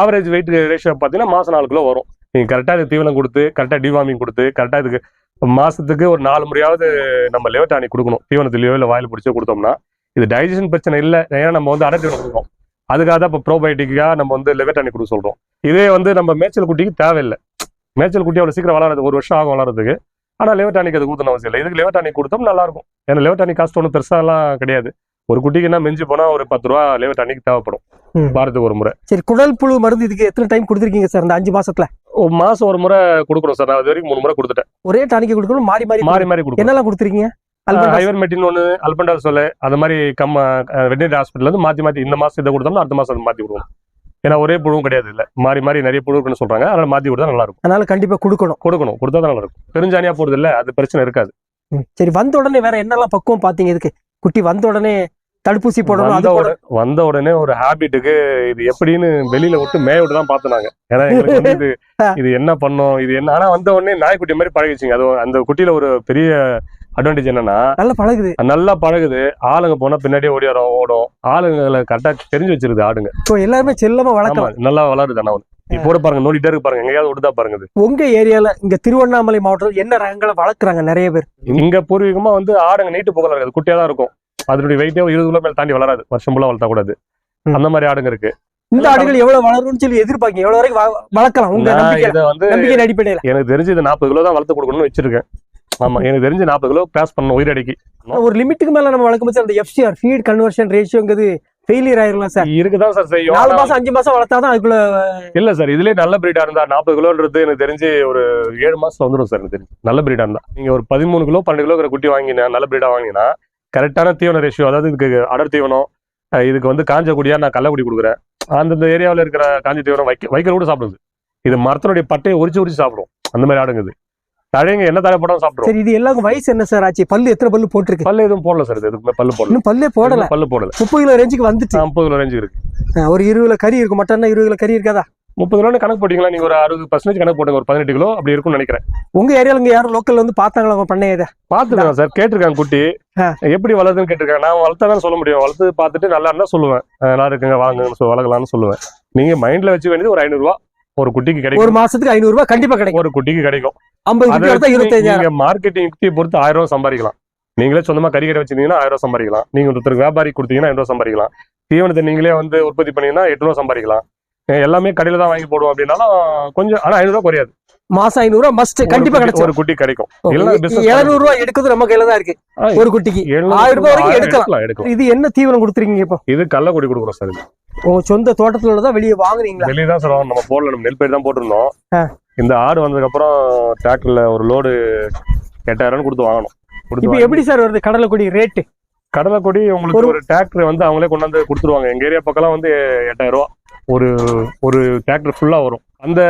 Speaker 2: ஆவரேஜ் வெயிட் ரேஷியோ பாத்தீங்கன்னா மாசம் நாலு கிலோ வரும். நீங்கள் கரெக்டா இது தீவனம் கொடுத்து கரெக்டா டிவார்மிங் கொடுத்து கரெக்டாக இதுக்கு மாசத்துக்கு ஒரு நாலு முறையாவது நம்ம லெவ டானிக் கொடுக்கணும். தீவனத்துலையோ இல்லை வாயில் பிடிச்சோ கொடுத்தோம்னா இது டைஜஷன் பிரச்சனை இல்லை. ஏன்னா நம்ம வந்து அடர் தீவனம் அதுக்காக தான் இப்போ ப்ரோபயோட்டிக்காக நம்ம வந்து லெவ டானிக் கொடுக்க சொல்றோம். இதே வந்து நம்ம மேய்ச்சல் குட்டிக்கு தேவையில்லை. மேய்ச்சல் குட்டி அவ்வளோ சீக்கிரம் வளராது. ஒரு வருஷம் ஆகும் வளர்றதுக்கு. ஆனா லெவ டானிக் அது கொடுத்தணும் அவசியம் இல்லை. இதுக்கு லெவ டானிக் கொடுத்தோம் நல்லா இருக்கும். ஏன்னா லெவ டானிக் காஸ்ட் ஒன்றும் பெருசாலாம் கிடையாது. ஒரு குட்டிக்கு என்ன மிஞ்சி போனா ஒரு பத்து ரூபா லெவ டானிக் தேவைப்படும். வாரத்துக்கு ஒரு முறை.
Speaker 1: சரி குடல் புழு மருந்து இதுக்கு எத்தனை டைம் கொடுத்துருக்கீங்க சார் இந்த அஞ்சு மாசத்துல?
Speaker 2: ஒரு மாசம் ஒரு முறை கொடுக்குறோம் சார் நான் இது வரைக்கும் மூணு முறை கொடுத்துட்டேன்.
Speaker 1: ஒரே டானிக்கு கொடுக்கணும் மாறி மாறி
Speaker 2: மாறி மாறி கொடுக்குறோம்
Speaker 1: என்னெல்லாம் கொடுத்துருக்கீங்க?
Speaker 2: ஹைவர் மெட்டின் ஒன்று அல்பண்டா சொல்ல அது மாதிரி கம் வெட்டினரி ஹாஸ்பிட்டல் வந்து மாத்தி மாத்தி இந்த மாசம் இதை கொடுத்தோம்னா அடுத்த மாசம் அதை மாத்தி கொடுக்கணும். ஏன்னா ஒரே புழுவும் கிடையாது இல்ல மாறி மாறி நிறைய புழு இருக்குன்னு சொல்றாங்க. அதனால மாத்தி கொடுத்தா நல்லா இருக்கும்.
Speaker 1: அதனால கண்டிப்பா கொடுக்கணும்.
Speaker 2: கொடுக்கணும். கொடுத்தா தான் நல்லா இருக்கும். பெருஞ்சானியா போறது இல்ல அது பிரச்சனை இருக்காது.
Speaker 1: சரி வந்த உடனே வேற என்னெல்லாம் பக்குவம் பாத்தீங்க இதுக்கு? குட்டி வந்த உடனே தடுப்பூசி போடணும்
Speaker 2: வந்த
Speaker 1: அது
Speaker 2: வந்த உடனே ஒரு ஹாபிட்டுக்கு இது எப்படின்னு வெளியில விட்டு மேய விட்டு தான் பார்த்தாங்க ஏன்னா எங்களுக்கு வந்து இது இது என்ன பண்ணும் இது என்ன ஆனா வந்த உடனே நாய்க்குட்டி மாதிரி பழகிச்சுங்க அது அந்த குட்டியில ஒரு பெரிய அட்வான்டேஜ் என்னன்னா
Speaker 1: நல்லா பழகுது.
Speaker 2: நல்லா பழகுது. ஆளுங்க போனா பின்னாடியே ஓடி வரும் ஓடும். ஆளுங்களை கரெக்டா தெரிஞ்சு வச்சிருது ஆடுங்க.
Speaker 1: இப்போ எல்லாருமே செல்லமா வளர்க்கலாம்.
Speaker 2: நல்லா வளருது ஆனா வந்து இப்போ பாருங்க நோண்டிட்டே இருக்கு பாருங்க எங்கேயாவது விடுதா பாருங்க
Speaker 1: உங்க ஏரியால இங்க திருவண்ணாமலை மாவட்டத்தில் என்ன ரகங்களை வளர்க்குறாங்க நிறைய பேர்?
Speaker 2: இங்க பூர்வீகமா வந்து ஆடுங்க நீட்டு போகல இருக்காது. குட்டியா தான் இருக்கும். அதனுடைய வெயிட்டே இருபது கிலோ மேல தாண்டி வளராது. வருஷம் ஃபுல்லா வளர்த்தா கூடாது.
Speaker 1: ம்.
Speaker 2: அந்த மாதிரி ஆடுங்க இருக்கு.
Speaker 1: இந்த ஆடுகள் எவ்வளவு வளரும்னு சொல்லி எதிர்பார்க்கீங்க? எவ்வளவு வரைக்கும் வளர்க்கலாம். உங்க நம்பிக்கை
Speaker 2: இதை வந்து
Speaker 1: நம்பிக்கையின் அடிப்படையில.
Speaker 2: எனக்கு தெரிஞ்சு இது நாற்பது கிலோ தான் வளர்த்து கொடுக்கணும்னு வச்சிருக்கேன். ஆமா எனக்கு தெரிஞ்சு நாற்பது கிலோ கிராஸ் பண்ணணும் உயிரடிக்கு.
Speaker 1: ஒரு லிமிட்டுக்கு மேல நம்ம வளர்க்கும் போது அந்த எஃப்சிஆர் ஃபீட் கன்வர்ஷன் ரேஷியோங்கிறது ஃபெயிலியர் ஆயிரலாம் சார்?
Speaker 2: இருக்குதான் சார் செய்யும்.
Speaker 1: நாலு மாசம் அஞ்சு மாசம் வளர்த்தாதான் அதுக்குள்ள
Speaker 2: இல்ல சார் இதுலயே நல்ல பிரீடா இருந்தா நாற்பது கிலோன்றது எனக்கு தெரிஞ்சு ஒரு ஏழு மாசம் வந்துடும் சார் எனக்கு தெரிஞ்சு. நல்ல பிரீடா இருந்தா. நீங்க ஒரு பதிமூணு கிலோ பன்னெண்டு கிலோ குட்டி வாங்கினா நல்ல பிரீடா வாங்கினா கரெக்டான தீவன ரேஷியோ அதாவது இதுக்கு அடர் தீவனம் இதுக்கு வந்து காஞ்ச குடியா நான் கள்ளக்குடி கொடுக்குறேன். அந்தந்த ஏரியாவில் இருக்கிற காஞ்ச தீவனம் வைக்க வைக்கிற கூட சாப்பிடுது இது மரத்தினுடைய பட்டையை உரிச்சு உரிச்சு சாப்பிடும். அந்த மாதிரி ஆடுங்குது. தழைங்க என்ன தழை போட்டாலும் சாப்பிடும்
Speaker 1: சரி இது எல்லாருக்கும் வயசு என்ன சார் ஆச்சு? பல்லு எத்தனை பல்லு போட்டிருக்கு?
Speaker 2: பல்லு எதுவும் போடல சார் இது எதுக்குமே பல்லு போடல.
Speaker 1: பல்லே போடல.
Speaker 2: பல்லு போடல.
Speaker 1: முப்பது கிலோ ரேஞ்சுக்கு வந்துச்சு
Speaker 2: முப்பது கிலோ ரேஞ்சு இருக்கு.
Speaker 1: ஒரு இருபது கிலோ கறி இருக்கும் மட்டன்னா இருபது கிலோ கறி இருக்காதா?
Speaker 2: முப்பது கிலோன்னு கணக்கு போட்டீங்களா? நீங்க ஒரு அறுபது பர்சன்டேஜ் கணக்கு போட்டுங்க ஒரு பதினெட்டு கிலோ அப்படி இருக்கும்னு நினைக்கிறேன்.
Speaker 1: உங்க ஏரியால இங்க யாரும் லோக்கல்ல வந்து பார்த்தாங்களா உங்க பண்ணைய இதை?
Speaker 2: பாத்துருக்காங்க சார் கேட்டிருக்காங்க குட்டி. எப்படி வளருதுன்னு கேட்டிருக்காங்க. நான் வளர்த்தாதான் சொல்ல முடியும். வளர்த்து பார்த்துட்டு நல்லா இருந்தா சொல்லுவேன். நல்லா இருக்குங்க வாங்குங்கன்னு சொல் வளர்க்கலாம்னு சொல்லுவேன். நீங்க மைண்ட்ல வச்சு வேண்டியது ஒரு ஐநூறு ரூபா ஒரு குட்டிக்கு
Speaker 1: ஒரு
Speaker 2: கிடைக்கும்
Speaker 1: மாசத்துக்கு ஐநூறு ரூபாய் கண்டிப்பா கிடைக்கும்.
Speaker 2: ஒரு குட்டிக்கு கிடைக்கும்.
Speaker 1: ஐம்பது
Speaker 2: நீங்க மார்க்கெட்டிங் யுக்தியை பொறுத்து ஆயிரம் ரூபாய் சம்பாதிக்கலாம். நீங்களே சொந்தமா கறி கடை வச்சிருந்தீங்கன்னா ஆயிரம் ரூபாய் சம்பாதிக்கலாம். நீங்க ஒருத்தருக்கு வியாபாரி கொடுத்தீங்கன்னா ஐநூறு ரூபாய் சம்பாதிக்கலாம். தீவனத்தை நீங்களே வந்து உற்பத்தி பண்ணீங்கன்னா எட்டு ரூபா சம்பாதிக்கலாம். எல்லாமே கடையில தான் வாங்கி போடுவோம் அப்படின்னாலும் கொஞ்சம் ஆனா ஐநூறு ரூபாய் குறையாது.
Speaker 1: மாசம் ஐநூறு ரூபாய் மஸ்ட் கண்டிப்பா கிடைக்கும்
Speaker 2: ஒரு குட்டி கிடைக்கும்.
Speaker 1: எழுநூறு ரூபாய் எடுக்கிறது நம்ம கையில தான் இருக்கு. ஒரு குட்டிக்கு. ஆயிரம் ரூபாய் வரைக்கும் எடுக்கலாம்.
Speaker 2: எடுக்கலாம்
Speaker 1: இது என்ன தீவனம் கொடுத்துருக்கீங்க இப்போ?
Speaker 2: இது கள்ளக்குடி கொடுக்குறோம் சார்
Speaker 1: உங்க சொந்த தோட்டத்துல உள்ளதா வெளியே வாங்குறீங்களா?
Speaker 2: வெளியே தான் சார். நம்ம போடல நம்ம நெல் பயிர் தான் போட்டிருந்தோம். இந்த ஆடு வந்ததுக்கு அப்புறம் டிராக்டர்ல ஒரு லோடு எட்டாயிரம் கொடுத்து வாங்கணும்.
Speaker 1: இப்போ எப்படி சார் வருது கடலைக்குடி ரேட்டு
Speaker 2: கடலைக்கொடி உங்களுக்கு
Speaker 1: ஒரு-
Speaker 2: ஒரு டிராக்டர் வந்து அவங்களே கொண்டாந்து கொடுத்துருவாங்க. எங்க ஏரியா பக்கம்லாம் வந்து எட்டாயிரம் ரூபா. ஒரு ஒரு டிராக்டர் ஃபுல்லா வரும். அந்த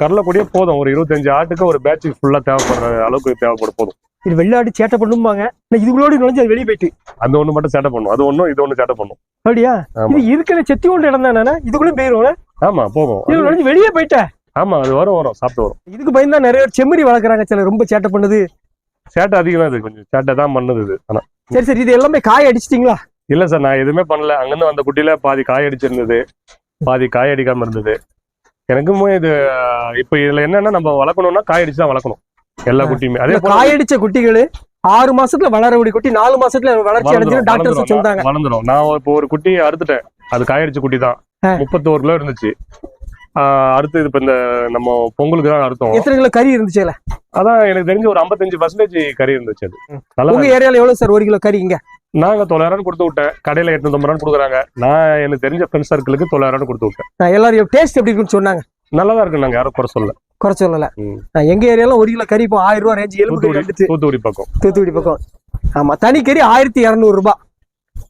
Speaker 2: கடலைக்கொடியே போதும். ஒரு இருபத்தஞ்சு ஆட்டுக்கு ஒரு பேட்சுக்கு ஃபுல்லா தேவைப்படுற அளவுக்கு தேவைப்படும். போதும்.
Speaker 1: இது வெள்ளாடு சேட்டை பண்ணும்பாங்க. இதுகளோடு நுழைஞ்சு அது வெளியே போயிட்டு.
Speaker 2: அந்த ஒண்ணு மட்டும் சேட்டை பண்ணும். அது ஒண்ணும் இது ஒண்ணு சேட்டை பண்ணும்.
Speaker 1: அப்படியா? இது இருக்கிற செத்தி கொண்டு இடம் தானே இதுக்குள்ளே போயிரும்
Speaker 2: ஆமா போகும்.
Speaker 1: இது நுழைஞ்சு வெளியே போயிட்டேன்
Speaker 2: ஆமா அது வரும் வரும். சாப்பிட்டு வரும்.
Speaker 1: இதுக்கு பயந்தா நிறைய செம்மறி வளர்க்குறாங்க சில ரொம்ப சேட்டை பண்ணுது.
Speaker 2: சேட்டை அதிகம் இது. கொஞ்சம் சேட்டை தான் பண்ணுது இது ஆனா.
Speaker 1: சரி சரி. இது எல்லாமே காய அடிச்சிட்டீங்களா?
Speaker 2: இல்ல சார் நான் எதுவுமே பண்ணல. அங்கிருந்து வந்த குட்டியில பாதி காய் அடிச்சிருந்தது. பாதி காய் அடிக்காம இருந்தது. எனக்குமே இது இப்ப இதுல என்னன்னா நம்ம வளர்க்கணும்னா காய் அடிச்சு தான் வளர்க்கணும். எல்லா குட்டியுமே. அதே
Speaker 1: காய அடிச்ச குட்டிகள் ஆறு மாசத்துல வளரக்கூடிய குட்டி நாலு மாசத்துல வளர்ச்சி அடைஞ்சு டாக்டர்ஸ். சொல்றாங்க.
Speaker 2: வளர்ந்துரும். நான் இப்போ ஒரு குட்டி அறுத்துட்டேன். அது காய் அடிச்ச குட்டி தான். முப்பத்தோரு கிலோ இருந்துச்சு. அடுத்து இப்ப இந்த நம்ம பொங்கலுக்கு தான் அறுத்தோம்.
Speaker 1: எத்தனை கிலோ கறி இருந்துச்சுல
Speaker 2: அதான் எனக்கு தெரிஞ்சு ஒரு ஐம்பத்தஞ்சு பர்சன்டேஜ் கறி இருந்துச்சு அது.
Speaker 1: உங்க ஏரியால எவ்வளவு சார் ஒரு கிலோ கறி இங்க.
Speaker 2: நாங்க தொள்ளாயிரம் கொடுத்து விட்டேன். கடையில எட்நூத்தம்பது ரூபா கொடுக்குறாங்க. நான் எனக்கு தெரிஞ்ச ஃப்ரெண்ட்ஸ் சர்க்கிளுக்கு தொள்ளாயிரம் கொடுத்து விட்டேன்.
Speaker 1: நான் எல்லாரும் டேஸ்ட் எப்படி இருக்குன்னு சொன்னாங்க?
Speaker 2: நல்லா தான் இருக்கு நாங்க யாரும் குறை சொல்ல
Speaker 1: குறை சொல்லல. எங்க ஏரியால ஒரு கிலோ கறி இப்போ ஆயிரம் ரூபாய் ரேஞ்சு எலும்பு
Speaker 2: தூத்துக்குடி பக்கம்.
Speaker 1: தூத்துக்குடி பக்கம். ஆமா தனி கறி ஆயிரத்தி இரநூறு ரூபாய்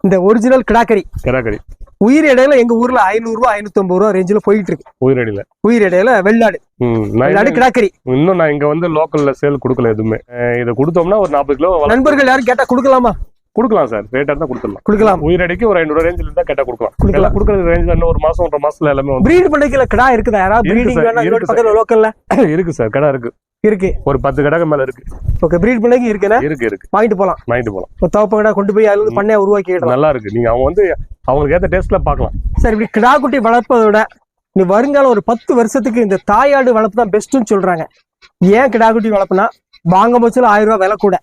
Speaker 1: இந்த ஒரிஜினல் கிடாக்கறி.
Speaker 2: கிராக்கறி
Speaker 1: உயிர் இடையில எங்க ஊர்ல ஐநூறு ரூபாய் ஐநூத்தி ஐம்பது ரூபா ரேஞ்சில் போயிட்டு இருக்கு
Speaker 2: உயிரடியில
Speaker 1: உயிர் இடையில வெள்ளாடு
Speaker 2: ம் நான்
Speaker 1: வெள்ளாடு
Speaker 2: இன்னும்
Speaker 1: கிடாக்கறி.
Speaker 2: இன்னும் நான் இங்க வந்து லோக்கல்ல சேல் கொடுக்கல எதுவுமே. இதை கொடுத்தோம்னா ஒரு நாற்பது கிலோ
Speaker 1: நண்பர்கள் யாரும் கேட்டா கொடுக்கலாமா?
Speaker 2: கொடுக்கலாம் சார். ரேட்டா இருந்தா கொடுத்துடலாம்.
Speaker 1: கொடுக்கலாம்.
Speaker 2: உயிரடிக்கு ஒரு ஐநூறு ரேஞ்சில் இருந்தா கேட்டா கொடுக்கலாம்.
Speaker 1: கொடுக்கலாம்.
Speaker 2: கொடுக்குறது ரேஞ்சில் இன்னும் ஒரு மாசம் ஒன்றரை மாசத்துல எல்லாமே வந்து
Speaker 1: பிரீட் பண்ணிக்கல கிடா இருக்குதா? யாராவது பிரீடிங் வேணா பக்கத்துல லோக்கல்ல
Speaker 2: இருக்கு சார் கடை இருக்கு.
Speaker 1: இருக்கு.
Speaker 2: ஒரு பத்து கடை மேல இருக்கு.
Speaker 1: ஓகே பிரீட் பண்ணிக்கு இருக்குன்னா
Speaker 2: இருக்கு இருக்கு.
Speaker 1: வாங்கிட்டு போலாம்.
Speaker 2: வாங்கிட்டு போலாம்.
Speaker 1: ஒரு தவப்ப கடை கொண்டு போய் அதுல பண்ணைய உருவாக்கிடலாம்.
Speaker 2: நல்லா இருக்கு. நீங்க அவங்க வந்து அவங்களுக்கு ஏத்த டேஸ்ட்ல பார்க்கலாம்.
Speaker 1: சரி இப்படி கிடா குட்டி வளர்ப்பதை விட நீ வருங்காலம் ஒரு பத்து வருஷத்துக்கு இந்த தாயாடு வளர்ப்பு தான் பெஸ்ட்னு சொல்றாங்க. ஏன் கிடா குட்டி வளர்ப்புனா வாங்க முச்சில் ஆயிரம் ரூபாய் விலை கூட.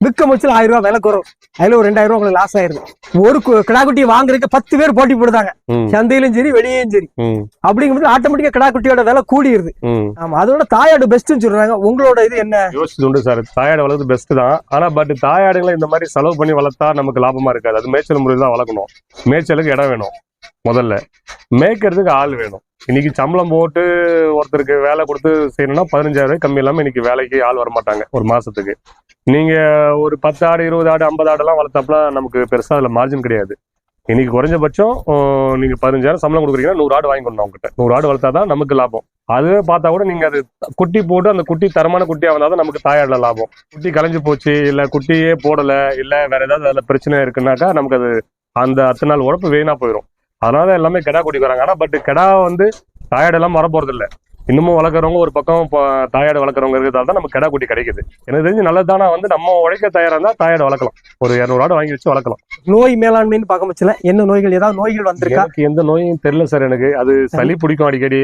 Speaker 1: விற்க முச்சில் ஆயிரம் ரூபாய் விலை குறவும் அதுல ஒரு ரெண்டாயிரம் ரூபாய் உங்களுக்கு லாஸ் ஆயிருது ஒரு கு- கிடா குட்டி வாங்குறதுக்கு பத்து பேர் போட்டி போடுதாங்க. சந்தையிலும் சரி வெளியேயும் சரி. அப்படிங்கும்போது ஆட்டோமேட்டிக்கா கிடா குட்டியோட விலை கூடிருது. ஆமா அதோட தாயாடு பெஸ்ட்னு சொல்றாங்க. உங்களோட இது என்ன?
Speaker 2: யோசிச்சு உண்டு சார். தாயாடு வளர்த்து பெஸ்ட் தான். ஆனா பட் தாயாடுகளை இந்த மாதிரி செலவு பண்ணி வளர்த்தா நமக்கு லாபமா இருக்காது. அது மேய்ச்சல் முறையில் தான் வளர்க்கணும். மேய்ச்சலுக்கு இடம் வேணும். முதல்ல. மேய்க்கிறதுக்கு ஆள் வேணும். இன்னைக்கு சம்பளம் போட்டு ஒருத்தருக்கு வேலை கொடுத்து செய்யணும்னா பதினஞ்சாயிரம் கம்மி இல்லாமல் இன்னைக்கு வேலைக்கு ஆள் வர மாட்டாங்க ஒரு மாசத்துக்கு. நீங்க ஒரு பத்து ஆடு இருபது ஆடு ஐம்பது ஆடெல்லாம் வளர்த்தப்பலாம் நமக்கு பெருசா அதுல மார்ஜின் கிடையாது. இன்னைக்கு குறைஞ்சபட்சம் நீங்க பதினஞ்சாயிரம் சம்பளம் கொடுக்குறீங்கன்னா நூறு ஆடு வாங்கிக்கணும் அவங்ககிட்ட நூறு ஆடு வளர்த்தாதான் நமக்கு லாபம். அதுவே பார்த்தா கூட நீங்க அது குட்டி போட்டு அந்த குட்டி தரமான குட்டியா வந்தாதான் நமக்கு தாயாடுல லாபம். குட்டி கலைஞ்சு போச்சு இல்ல குட்டியே போடல இல்ல வேற ஏதாவது அதுல பிரச்சனை இருக்குன்னாக்கா நமக்கு அது அந்த அத்தனை நாள் உழப்பு வீணா போயிடும் அதனால தான் எல்லாமே கெடா குட்டி வராங்க ஆனா பட் கெடா வந்து தாயாடு எல்லாம் வர போறது இல்ல இன்னமும் வளர்க்குறவங்க ஒரு பக்கம் இப்போ தாயாடு வளர்க்குறவங்க இருக்கிறதால தான் நமக்கு கெடா குட்டி கிடைக்குது. எனக்கு தெரிஞ்சு நல்லதானா வந்து நம்ம உழைக்க தயாரா இருந்தா தாயாடு வளர்க்கலாம். ஒரு இரநூறு ஆடு வாங்கி வச்சு வளர்க்கலாம்.
Speaker 1: நோய் மேலாண்மைன்னு பார்க்க முச்சல என்ன நோய்கள் ஏதாவது நோய்கள் வந்திருக்கா?
Speaker 2: எனக்கு எந்த நோயும் தெரியல சார் எனக்கு. அது சளி பிடிக்கும் அடிக்கடி.